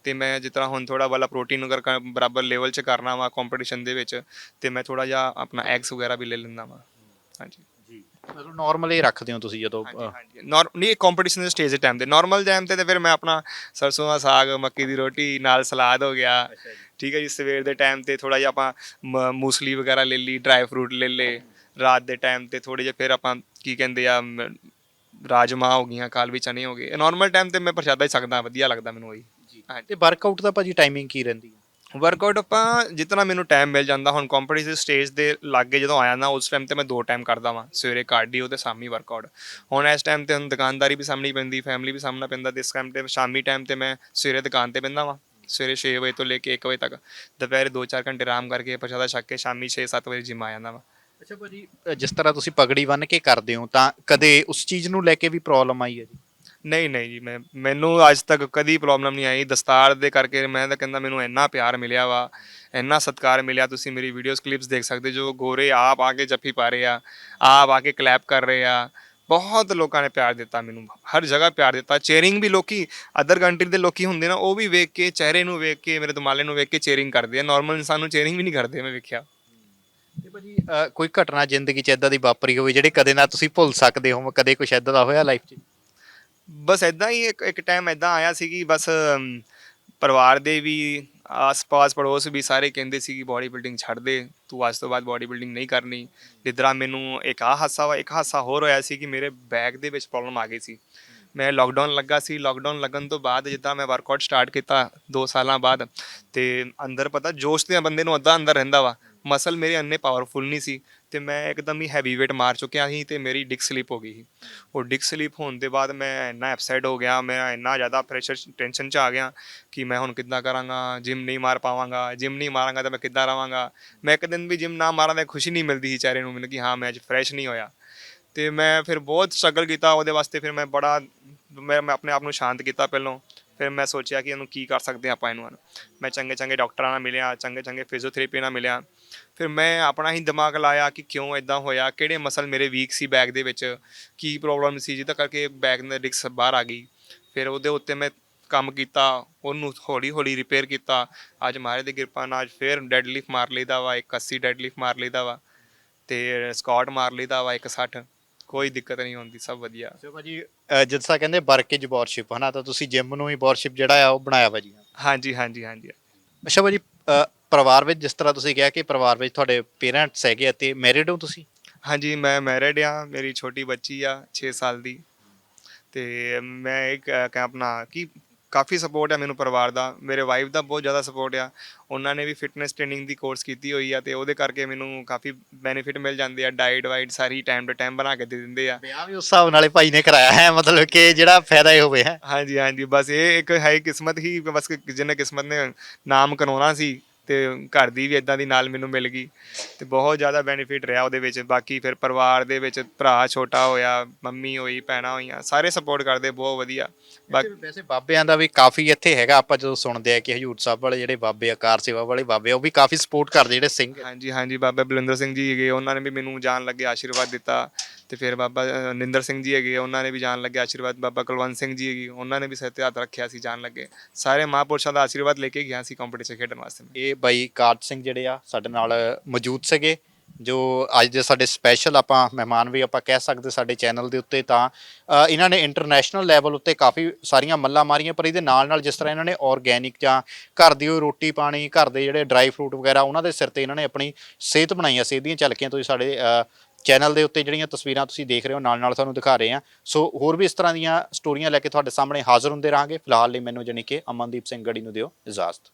ਤੇ ਮੈਂ ਜਿਸ ਤਰ੍ਹਾਂ ਹੁਣ ਥੋੜਾ ਵਾਲਾ ਪ੍ਰੋਟੀਨ ਅਗਰ ਕ- ਬਰਾਬਰ ਲੈਵਲ 'ਚ ਕਰਨਾ ਵਾ ਕੰਪੀਟੀਸ਼ਨ ਦੇ ਵਿੱਚ ਤੇ ਮੈਂ ਥੋੜਾ ਜਿਹਾ ਆਪਣਾ ਐਗਸ ਵਗੈਰਾ ਵੀ ਲੈ ਲੈਂਦਾ ਵਾ। ਹਾਂਜੀ। ਜੀ। ਮਤਲਬ ਨਾਰਮਲੀ ਰੱਖਦੇ ਹੋ ਤੁਸੀਂ ਜਦੋਂ ਹਾਂਜੀ ਅ, ਹਾਂਜੀ। ਨੋਰ ਨਹੀਂ ਕੰਪੀਟੀਸ਼ਨ ਦੇ ਸਟੇਜ ਦੇ ਟਾਈਮ ਤੇ। ਨਾਰਮਲ ਟਾਈਮ ਤੇ ਤੇ ਫਿਰ ਮੈਂ ਆਪਣਾ ਸਰਸੋਂ ਦਾ ਸਾਗ ਮੱਕੀ ਦੀ ਰੋਟੀ ਨਾਲ ਸਲਾਦ ਹੋ ਗਿਆ। ਠੀਕ ਹੈ ਜੀ ਸਵੇਰ ਦੇ ਟਾਈਮ ਤੇ ਥੋੜਾ ਜਿਹਾ ਆਪਾਂ ਮ- ਮੂਸਲੀ ਵਗੈਰਾ ਲੈ ਲਈ ਡਰਾਈ ਫਰੂਟ ਲੈ ਲੇ ਰਾਤ ਦੇ ਟਾਈਮ ਤੇ ਥੋੜੇ ਜਿਹਾ ਫਿਰ ਆਪਾਂ ਕੀ ਕਹਿੰਦੇ ਆ ਰਾਜਮਾ ਹੋ ਗਈਆਂ ਕਾਲਵੀ ਚਨੇ ਹੋ ਗਏ। ਨਾਰਮਲ ਟਾਈਮ ਤੇ ਮੈਂ ਪ੍ਰਸ਼ਾਦਾ ਹੀ ਸਕਦਾ ਵਧੀਆ ਲੱਗਦਾ ਮੈਨੂੰ ਉਹੀ। ਹਾਂਜੀ ਤੇ ਵਰਕਆਊਟ ਦਾ ਭਾਜੀ ਟਾਈਮਿੰਗ ਕੀ ਰਹਿੰਦੀ ਹੈ? ਵਰਕਆਊਟ ਆਪਾਂ ਜਿਤਨਾ ਮੈਨੂੰ ਟਾਈਮ ਮਿਲ ਜਾਂਦਾ ਹੁਣ ਕੰਪੀਟੀਸ਼ਨ ਸਟੇਜ ਦੇ ਲਾਗੇ ਜਦੋਂ ਆਇਆ ਨਾ ਉਸ ਟਾਈਮ ਤੇ ਮੈਂ ਦੋ ਟਾਈਮ ਕਰਦਾ ਵਾਂ ਸਵੇਰੇ ਕਾਰਡੀਓ ਤੇ ਸ਼ਾਮੀ ਵਰਕਆਊਟ ਹੁਣ ਇਸ ਟਾਈਮ ਤੇ ਹੁਣ ਦੁਕਾਨਦਾਰੀ ਵੀ ਸਾਹਮਣੀ ਪੈਂਦੀ ਫੈਮਿਲੀ ਵੀ ਸਾਹਮਣਾ ਪੈਂਦਾ ਇਸ ਟਾਈਮ ਤੇ ਸ਼ਾਮੀ ਟਾਈਮ ਤੇ ਮੈਂ ਸਵੇਰੇ ਦੁਕਾਨ ਤੇ ਪੈਂਦਾ ਵਾਂ ਸਵੇਰੇ 6 ਵਜੇ ਤੋਂ ਲੈ ਕੇ 1 ਵਜੇ ਤੱਕ। ਦੁਪਹਿਰੇ 2-4 ਘੰਟੇ ਆਰਾਮ ਕਰਕੇ ਪ੍ਰਸ਼ਾਦਾ ਛੱਕ ਕੇ ਸ਼ਾਮੀ 6-7 ਵਜੇ ਜਿਮ ਆ ਜਾਂਦਾ ਵਾਂ। ਅੱਛਾ ਭਾਜੀ। ਜਿਸ ਤਰ੍ਹਾਂ ਤੁਸੀਂ ਪਗੜੀ ਬੰਨ ਕੇ ਕਰਦੇ ਹੋ ਤਾਂ ਕਦੇ ਉਸ ਚੀਜ਼ ਨੂੰ ਲੈ ਕੇ ਵੀ ਪ੍ਰੋਬਲਮ ਆਈ ਹੈ ਜੀ? ਨਹੀਂ ਨਹੀਂ ਜੀ ਮੈਂ ਮੈਨੂੰ ਅੱਜ ਤੱਕ ਕਦੀ ਪ੍ਰੋਬਲਮ ਨਹੀਂ ਆਈ। ਦਸਤਾਰ ਦੇ ਕਰਕੇ ਮੈਂ ਤਾਂ ਕਹਿੰਦਾ ਮੈਨੂੰ ਇੰਨਾ ਪਿਆਰ ਮਿਲਿਆ ਵਾ ਇੰਨਾ ਸਤਿਕਾਰ ਮਿਲਿਆ। ਤੁਸੀਂ ਮੇਰੀ ਵੀਡੀਓਜ਼ ਕਲਿੱਪਸ ਦੇਖ ਸਕਦੇ ਜੋ ਗੋਰੇ ਆਪ ਆ ਕੇ ਜੱਫੀ ਪਾ ਰਹੇ ਆ ਆਪ ਆ ਕੇ ਕਲੈਪ ਕਰ ਰਹੇ ਆ। ਬਹੁਤ ਲੋਕਾਂ ਨੇ ਪਿਆਰ ਦਿੱਤਾ ਮੈਨੂੰ। ਹਰ ਜਗ੍ਹਾ ਪਿਆਰ ਦਿੱਤਾ। ਚੇਅਰਿੰਗ ਵੀ ਲੋਕੀ ਅਦਰ ਕੰਟਰੀ ਦੇ ਲੋਕੀ ਹੁੰਦੇ ਨਾ ਉਹ ਵੀ ਵੇਖ ਕੇ ਚਿਹਰੇ ਨੂੰ ਵੇਖ ਕੇ ਮੇਰੇ ਦੁਮਾਲੇ ਨੂੰ ਵੇਖ ਕੇ ਚੇਅਰਿੰਗ ਕਰਦੇ ਆ। ਨਾਰਮਲ ਇਨਸਾਨ ਨੂੰ ਚੇਅਰਿੰਗ ਵੀ ਨਹੀਂ ਕਰਦੇ ਮੈਂ ਵੇਖਿਆ। ਤੇ ਭਾਜੀ ਅ, ਕੋਈ ਘਟਨਾ ਜ਼ਿੰਦਗੀ 'ਚ ਇਦਾਂ ਦੀ ਵਾਪਰੀ ਹੋਵੇ ਜਿਹੜੇ ਕਦੇ ਨਾ ਤੁਸੀਂ ਭੁੱਲ ਸਕਦੇ ਹੋ ਕਦੇ ਕੁਝ ਇਦਾਂ ਦਾ ਹੋਇਆ ਲਾਈਫ 'ਚ? ਬਸ ਇਦਾਂ ਹੀ ਇੱਕ ਇੱਕ ਟਾਈਮ ਇਦਾਂ ਆਇਆ ਸੀ ਕਿ ਬਸ ਅਮ, ਪਰਿਵਾਰ ਦੇ ਵੀ ਆਸ-ਪਾਸ ਪੜੋਸ ਵੀ ਸਾਰੇ ਕਹਿੰਦੇ ਸੀ ਕਿ ਬਾਡੀ ਬਿਲਡਿੰਗ ਛੱਡ ਦੇ ਤੂੰ ਅੱਜ ਤੋਂ ਬਾਅਦ ਬਾਡੀ ਬਿਲਡਿੰਗ ਨਹੀਂ ਕਰਨੀ। ਜਿੱਦਾਂ ਮੈਨੂੰ ਇੱਕ ਆ ਹਾਸਾ ਵਾ ਇੱਕ ਹਾਸਾ ਹੋਰ ਹੋਇਆ ਸੀ ਕਿ ਮੇਰੇ ਬੈਕ ਦੇ ਵਿੱਚ ਪ੍ਰੋਬਲਮ ਆ ਗਈ ਸੀ। ਮੈਂ ਲੋਕਡਾਊਨ ਲੱਗਾ ਸੀ ਲੋਕਡਾਊਨ ਲੱਗਣ ਤੋਂ ਬਾਅਦ ਜਿੱਦਾਂ ਮੈਂ ਵਰਕਆਊਟ ਸਟਾਰਟ ਕੀਤਾ 2 ਸਾਲਾਂ ਬਾਅਦ ਤੇ ਅੰਦਰ ਪਤਾ ਜੋਸ਼ ਤੇ ਬੰਦੇ ਨੂੰ ਅੱਧਾ ਅੰਦਰ ਰਹਿੰਦਾ ਵਾ ਮਸਲ ਮੇਰੇ ਅੰਨੇ ਪਾਵਰਫੁਲ ਨਹੀਂ ਸੀ ਤੇ ਮੈਂ ਇੱਕਦਮ ਹੀ ਹੈਵੀ weight ਮਾਰ ਚੁੱਕਿਆ ਸੀ ਤੇ ਮੇਰੀ ਡਿਕ ਸਲਿਪ ਹੋ ਗਈ ਸੀ। ਉਹ ਡਿਕ ਸਲਿਪ ਹੋਣ ਦੇ ਬਾਅਦ ਮੈਂ ਇੰਨਾ ਐਪਸੈਟ ਹੋ ਗਿਆ, ਮੈਂ ਇੰਨਾ ਜ਼ਿਆਦਾ ਪ੍ਰੈਸ਼ਰ ਟੈਨਸ਼ਨ ਚ ਆ ਗਿਆ ਕਿ ਮੈਂ ਹੁਣ ਕਿੱਦਾਂ ਕਰਾਂਗਾ ਜਿਮ ਨਹੀਂ ਮਾਰ ਪਾਵਾਂਗਾ ਜਿਮ ਨਹੀਂ ਮਾਰਾਂਗਾ ਤਾਂ ਮੈਂ ਕਿੱਦਾਂ ਰਵਾਂਗਾ। ਮੈਂ ਇੱਕ ਦਿਨ ਵੀ ਜਿਮ ਨਾ ਮਾਰਾਂ ਤਾਂ ਖੁਸ਼ੀ ਨਹੀਂ ਮਿਲਦੀ ਸੀ ਚਿਹਰੇ ਨੂੰ, ਮੈਨੂੰ ਕਿ ਹਾਂ ਮੈਂ ਅੱਜ ਫਰੈਸ਼ ਨਹੀਂ ਹੋਇਆ। ਤੇ ਮੈਂ ਫਿਰ ਬਹੁਤ ਸਟਰਗਲ ਕੀਤਾ ਉਹਦੇ ਵਾਸਤੇ, ਫਿਰ ਮੈਂ ਬੜਾ, ਮੈਂ ਮੈਂ ਆਪਣੇ ਆਪ ਨੂੰ ਸ਼ਾਂਤ ਕੀਤਾ ਪਹਿਲੋਂ। ਫਿਰ ਮੈਂ ਸੋਚਿਆ ਕਿ ਇਹਨੂੰ ਕੀ ਕਰ ਸਕਦੇ ਹਾਂ ਆਪਾਂ ਇਹਨੂੰ ਮੈਂ ਚੰਗੇ ਚੰਗੇ ਡਾਕਟਰਾਂ ਨਾਲ ਮਿਲਿਆ ਚੰਗੇ ਚੰਗੇ ਫਿਜ਼ੀਓਥੈਰੇਪੀ ਨਾਲ ਮਿਲਿਆ। ਫਿਰ ਮੈਂ ਆਪਣਾ ਹੀ ਦਿਮਾਗ ਲਾਇਆ ਕਿ ਕਿਉਂ ਇਦਾਂ ਹੋਇਆ ਕਿਹੜੇ ਮਸਲ ਮੇਰੇ ਵੀਕ ਸੀ ਬੈਕ ਦੇ ਵਿੱਚ ਕੀ ਪ੍ਰੋਬਲਮ ਸੀ ਜਿਹਦਾ ਕਰਕੇ ਬੈਕ ਦੇ ਡਿਕਸ ਬਾਹਰ ਆ ਗਈ। ਫਿਰ ਉਹਦੇ ਉੱਤੇ ਮੈਂ ਕੰਮ ਕੀਤਾ ਉਹਨੂੰ ਹੌਲੀ ਹੌਲੀ ਰਿਪੇਅਰ ਕੀਤਾ। ਅੱਜ ਮਹਾਰਾਜ ਦੀ ਕਿਰਪਾ ਨਾਲ ਅੱਜ ਫਿਰ ਡੈਡ ਲਿਫਟ ਮਾਰ ਲਈਦਾ ਵਾ 81 ਡੈਡ ਲਿਫਟ ਮਾਰ ਲਈਦਾ ਵਾ ਤੇ ਸਕਾਟ ਮਾਰ ਲਈਦਾ ਵਾ 160 ਕੋਈ ਦਿੱਕਤ ਨਹੀਂ ਹੁੰਦੀ ਸਭ ਵਧੀਆ। ਸੋ ਭਾਜੀ ਜਿੱਦਾਂ ਕਹਿੰਦੇ ਵਰਕੇਜ ਵਾਰਸ਼ਿਪ ਹਨਾ? ਤਾਂ ਤੁਸੀਂ ਜਿਮ ਨੂੰ ਹੀ ਵਾਰਸ਼ਿਪ ਜਿਹੜਾ ਆ ਉਹ ਬਣਾਇਆ ਭਾਜੀ? ਹਾਂਜੀ ਹਾਂਜੀ ਹਾਂਜੀ। ਅੱਛਾ ਭਾਜੀ ਪਰਿਵਾਰ ਵਿੱਚ ਜਿਸ ਤਰ੍ਹਾਂ ਤੁਸੀਂ ਕਿਹਾ ਕਿ ਪਰਿਵਾਰ ਵਿੱਚ ਤੁਹਾਡੇ ਪੇਰੈਂਟਸ ਹੈਗੇ ਅਤੇ ਮੈਰਿਡ ਹੋ ਤੁਸੀਂ? ਹਾਂਜੀ ਮੈਂ ਮੈਰਿਡ ਆ ਮੇਰੀ ਛੋਟੀ ਬੱਚੀ ਆ 6 ਸਾਲ ਦੀ। ਤੇ ਮੈਂ ਇੱਕ ਅਹ, ਕ- ਆਪਣਾ ਕੀ ਕਾਫੀ ਸਪੋਰਟ ਆ ਮੈਨੂੰ ਪਰਿਵਾਰ ਦਾ। ਮੇਰੇ ਵਾਈਫ ਦਾ ਬਹੁਤ ਜ਼ਿਆਦਾ ਸਪੋਰਟ ਆ। ਉਹਨਾਂ ਨੇ ਵੀ ਫਿਟਨੈਸ ਟ੍ਰੇਨਿੰਗ ਦੀ ਕੋਰਸ ਕੀਤੀ ਹੋਈ ਆ ਤੇ ਉਹਦੇ ਕਰਕੇ ਮੈਨੂੰ ਕਾਫੀ ਬੈਨੀਫਿਟ ਮਿਲ ਜਾਂਦੇ ਆ। ਡਾਈਟ ਵਾਈਟ ਸਾਰੀ ਟਾਈਮ ਟੂ ਟਾਈਮ ਬਣਾ ਕੇ ਦੇ ਦਿੰਦੇ ਆ। ਵਿਆਹ ਵੀ ਉਸ ਹਿਸਾਬ ਨਾਲੇ ਭਾਈ ਨੇ ਕਰਾਇਆ ਹੈ ਮਤਲਬ ਕਿ ਜਿਹੜਾ ਫਾਇਦਾ ਇਹ ਹੋਵੇ ਹੈ। ਹਾਂਜੀ ਹਾਂਜੀ ਬਸ ਇਹ ਇੱਕ ਹੈ ਕਿਸਮਤ ਹੀ ਬਸ ਕਿ ਜਿਹਨੇ ਕਿਸਮਤ ਨੇ ਨਾਮ ਕਰਾਉਣਾ ਸੀ ਤੇ ਘਰ ਦੀ ਵੀ ਇਦਾਂ ਦੀ ਨਾਲ ਮੈਨੂੰ ਮਿਲ ਗਈ ਤੇ ਬਹੁਤ ਜ਼ਿਆਦਾ ਬੈਨੀਫਿਟ ਰਿਹਾ ਉਹਦੇ ਵਿੱਚ। ਬਾਕੀ ਫਿਰ ਪਰਿਵਾਰ ਦੇ ਵਿੱਚ ਭਰਾ ਛੋਟਾ ਹੋਇਆ ਮੰਮੀ ਹੋਈ ਭੈਣਾਂ ਹੋਈਆਂ ਸਾਰੇ ਸਪੋਰਟ ਕਰਦੇ ਬਹੁਤ ਵਧੀਆ। ਬਾਕੀ ਵੈਸੇ ਬਾਬਿਆਂ ਦਾ ਵੀ ਕਾਫੀ ਇੱਥੇ ਹੈਗਾ ਆਪਾਂ ਜਦੋਂ ਸੁਣਦੇ ਆ ਕਿ ਹਜੂਰ ਸਾਹਿਬ ਵਾਲੇ ਜਿਹੜੇ ਬਾਬੇ ਆ ਕਾਰ ਸੇਵਾ ਵਾਲੇ ਬਾਬੇ ਉਹ ਵੀ ਕਾਫੀ ਸਪੋਰਟ ਕਰਦੇ ਜਿਹੜੇ ਸਿੰਘ। ਹਾਂਜੀ ਹਾਂਜੀ ਬਾਬਾ ਬਲਵਿੰਦਰ ਸਿੰਘ ਜੀ ਹੈਗੇ ਉਹਨਾਂ ਨੇ ਵੀ ਮੈਨੂੰ ਜਾਣ ਲੱਗੇ ਆਸ਼ੀਰਵਾਦ ਦਿੱਤਾ। ਤੇ ਫਿਰ ਬਾਬਾ ਅ, ਨਿੰਦਰ ਸਿੰਘ ਜੀ ਹੈਗੇ ਉਹਨਾਂ ਨੇ ਵੀ ਜਾਣ ਲੱਗੇ ਆਸ਼ੀਰਵਾਦ ਬਾਬਾ ਕੁਲਵੰਤ ਸਿੰਘ ਜੀ ਹੈਗੇ ਉਹਨਾਂ ਨੇ ਵੀ ਸਹਿਤ ਤੇ ਹੱਥ ਰੱਖਿਆ ਸੀ ਜਾਣ ਲੱਗੇ। ਸਾਰੇ ਮਹਾਂਪੁਰਸ਼ਾਂ ਦਾ ਆਸ਼ੀਰਵਾਦ ਲੈ ਕੇ ਗਿਆ ਸੀ ਕੰਪੀਟੀਸ਼ਨ ਖੇਡਣ ਵਾਸਤੇ ਇਹ ਬਾਈ ਕਾਰਜ ਸਿੰਘ ਜਿਹੜੇ ਆ ਸਾਡੇ ਨਾਲ ਮੌਜੂਦ ਸੀਗੇ ਜੋ ਅੱਜ ਦੇ ਸਾਡੇ ਸਪੈਸ਼ਲ ਆਪਾਂ ਮਹਿਮਾਨ ਵੀ ਆਪਾਂ ਕਹਿ ਸਕਦੇ ਸਾਡੇ ਚੈਨਲ ਦੇ ਉੱਤੇ ਤਾਂ ਇਹਨਾਂ ਨੇ ਇੰਟਰਨੈਸ਼ਨਲ ਲੈਵਲ ਉੱਤੇ ਕਾਫੀ ਸਾਰੀਆਂ ਮੱਲਾਂ ਮਾਰੀਆਂ ਪਰ ਇਹਦੇ ਨਾਲ ਨਾਲ ਜਿਸ ਤਰ੍ਹਾਂ ਇਹਨਾਂ ਨੇ ਆਰਗੈਨਿਕ ਜਾਂ ਘਰ ਦੀ ਉਹ ਰੋਟੀ ਪਾਣੀ ਘਰ ਦੇ ਜਿਹੜੇ ਡਰਾਈ ਫਰੂਟ ਵਗੈਰਾ ਉਹਨਾਂ ਦੇ ਸਿਰ ਤੇ ਇਹਨਾਂ ਨੇ ਆਪਣੀ ਸਿਹਤ ਬਣਾਈ ਆ ਸਿਹਤ ਦੀਆਂ ਝਲਕੀਆਂ ਤੁਸੀਂ ਸਾਡੇ ਚੈਨਲ ਦੇ ਉੱਤੇ ਜਿਹੜੀਆਂ ਤਸਵੀਰਾਂ ਤੁਸੀਂ ਦੇਖ ਰਹੇ ਹੋ ਨਾਲ ਨਾਲ ਤੁਹਾਨੂੰ ਦਿਖਾ ਰਹੇ ਹਾਂ। ਸੋ ਹੋਰ ਵੀ ਇਸ ਤਰ੍ਹਾਂ ਦੀਆਂ ਸਟੋਰੀਆਂ ਲੈ ਕੇ ਤੁਹਾਡੇ ਸਾਹਮਣੇ ਹਾਜ਼ਰ ਹੁੰਦੇ ਰਹਾਂਗੇ। ਫਿਲਹਾਲ ਲਈ ਮੈਨੂੰ ਜਾਣੀ ਕਿ ਅਮਨਦੀਪ ਸਿੰਘ ਗੜੀ ਨੂੰ ਦਿਓ ਇਜਾਜ਼ਤ।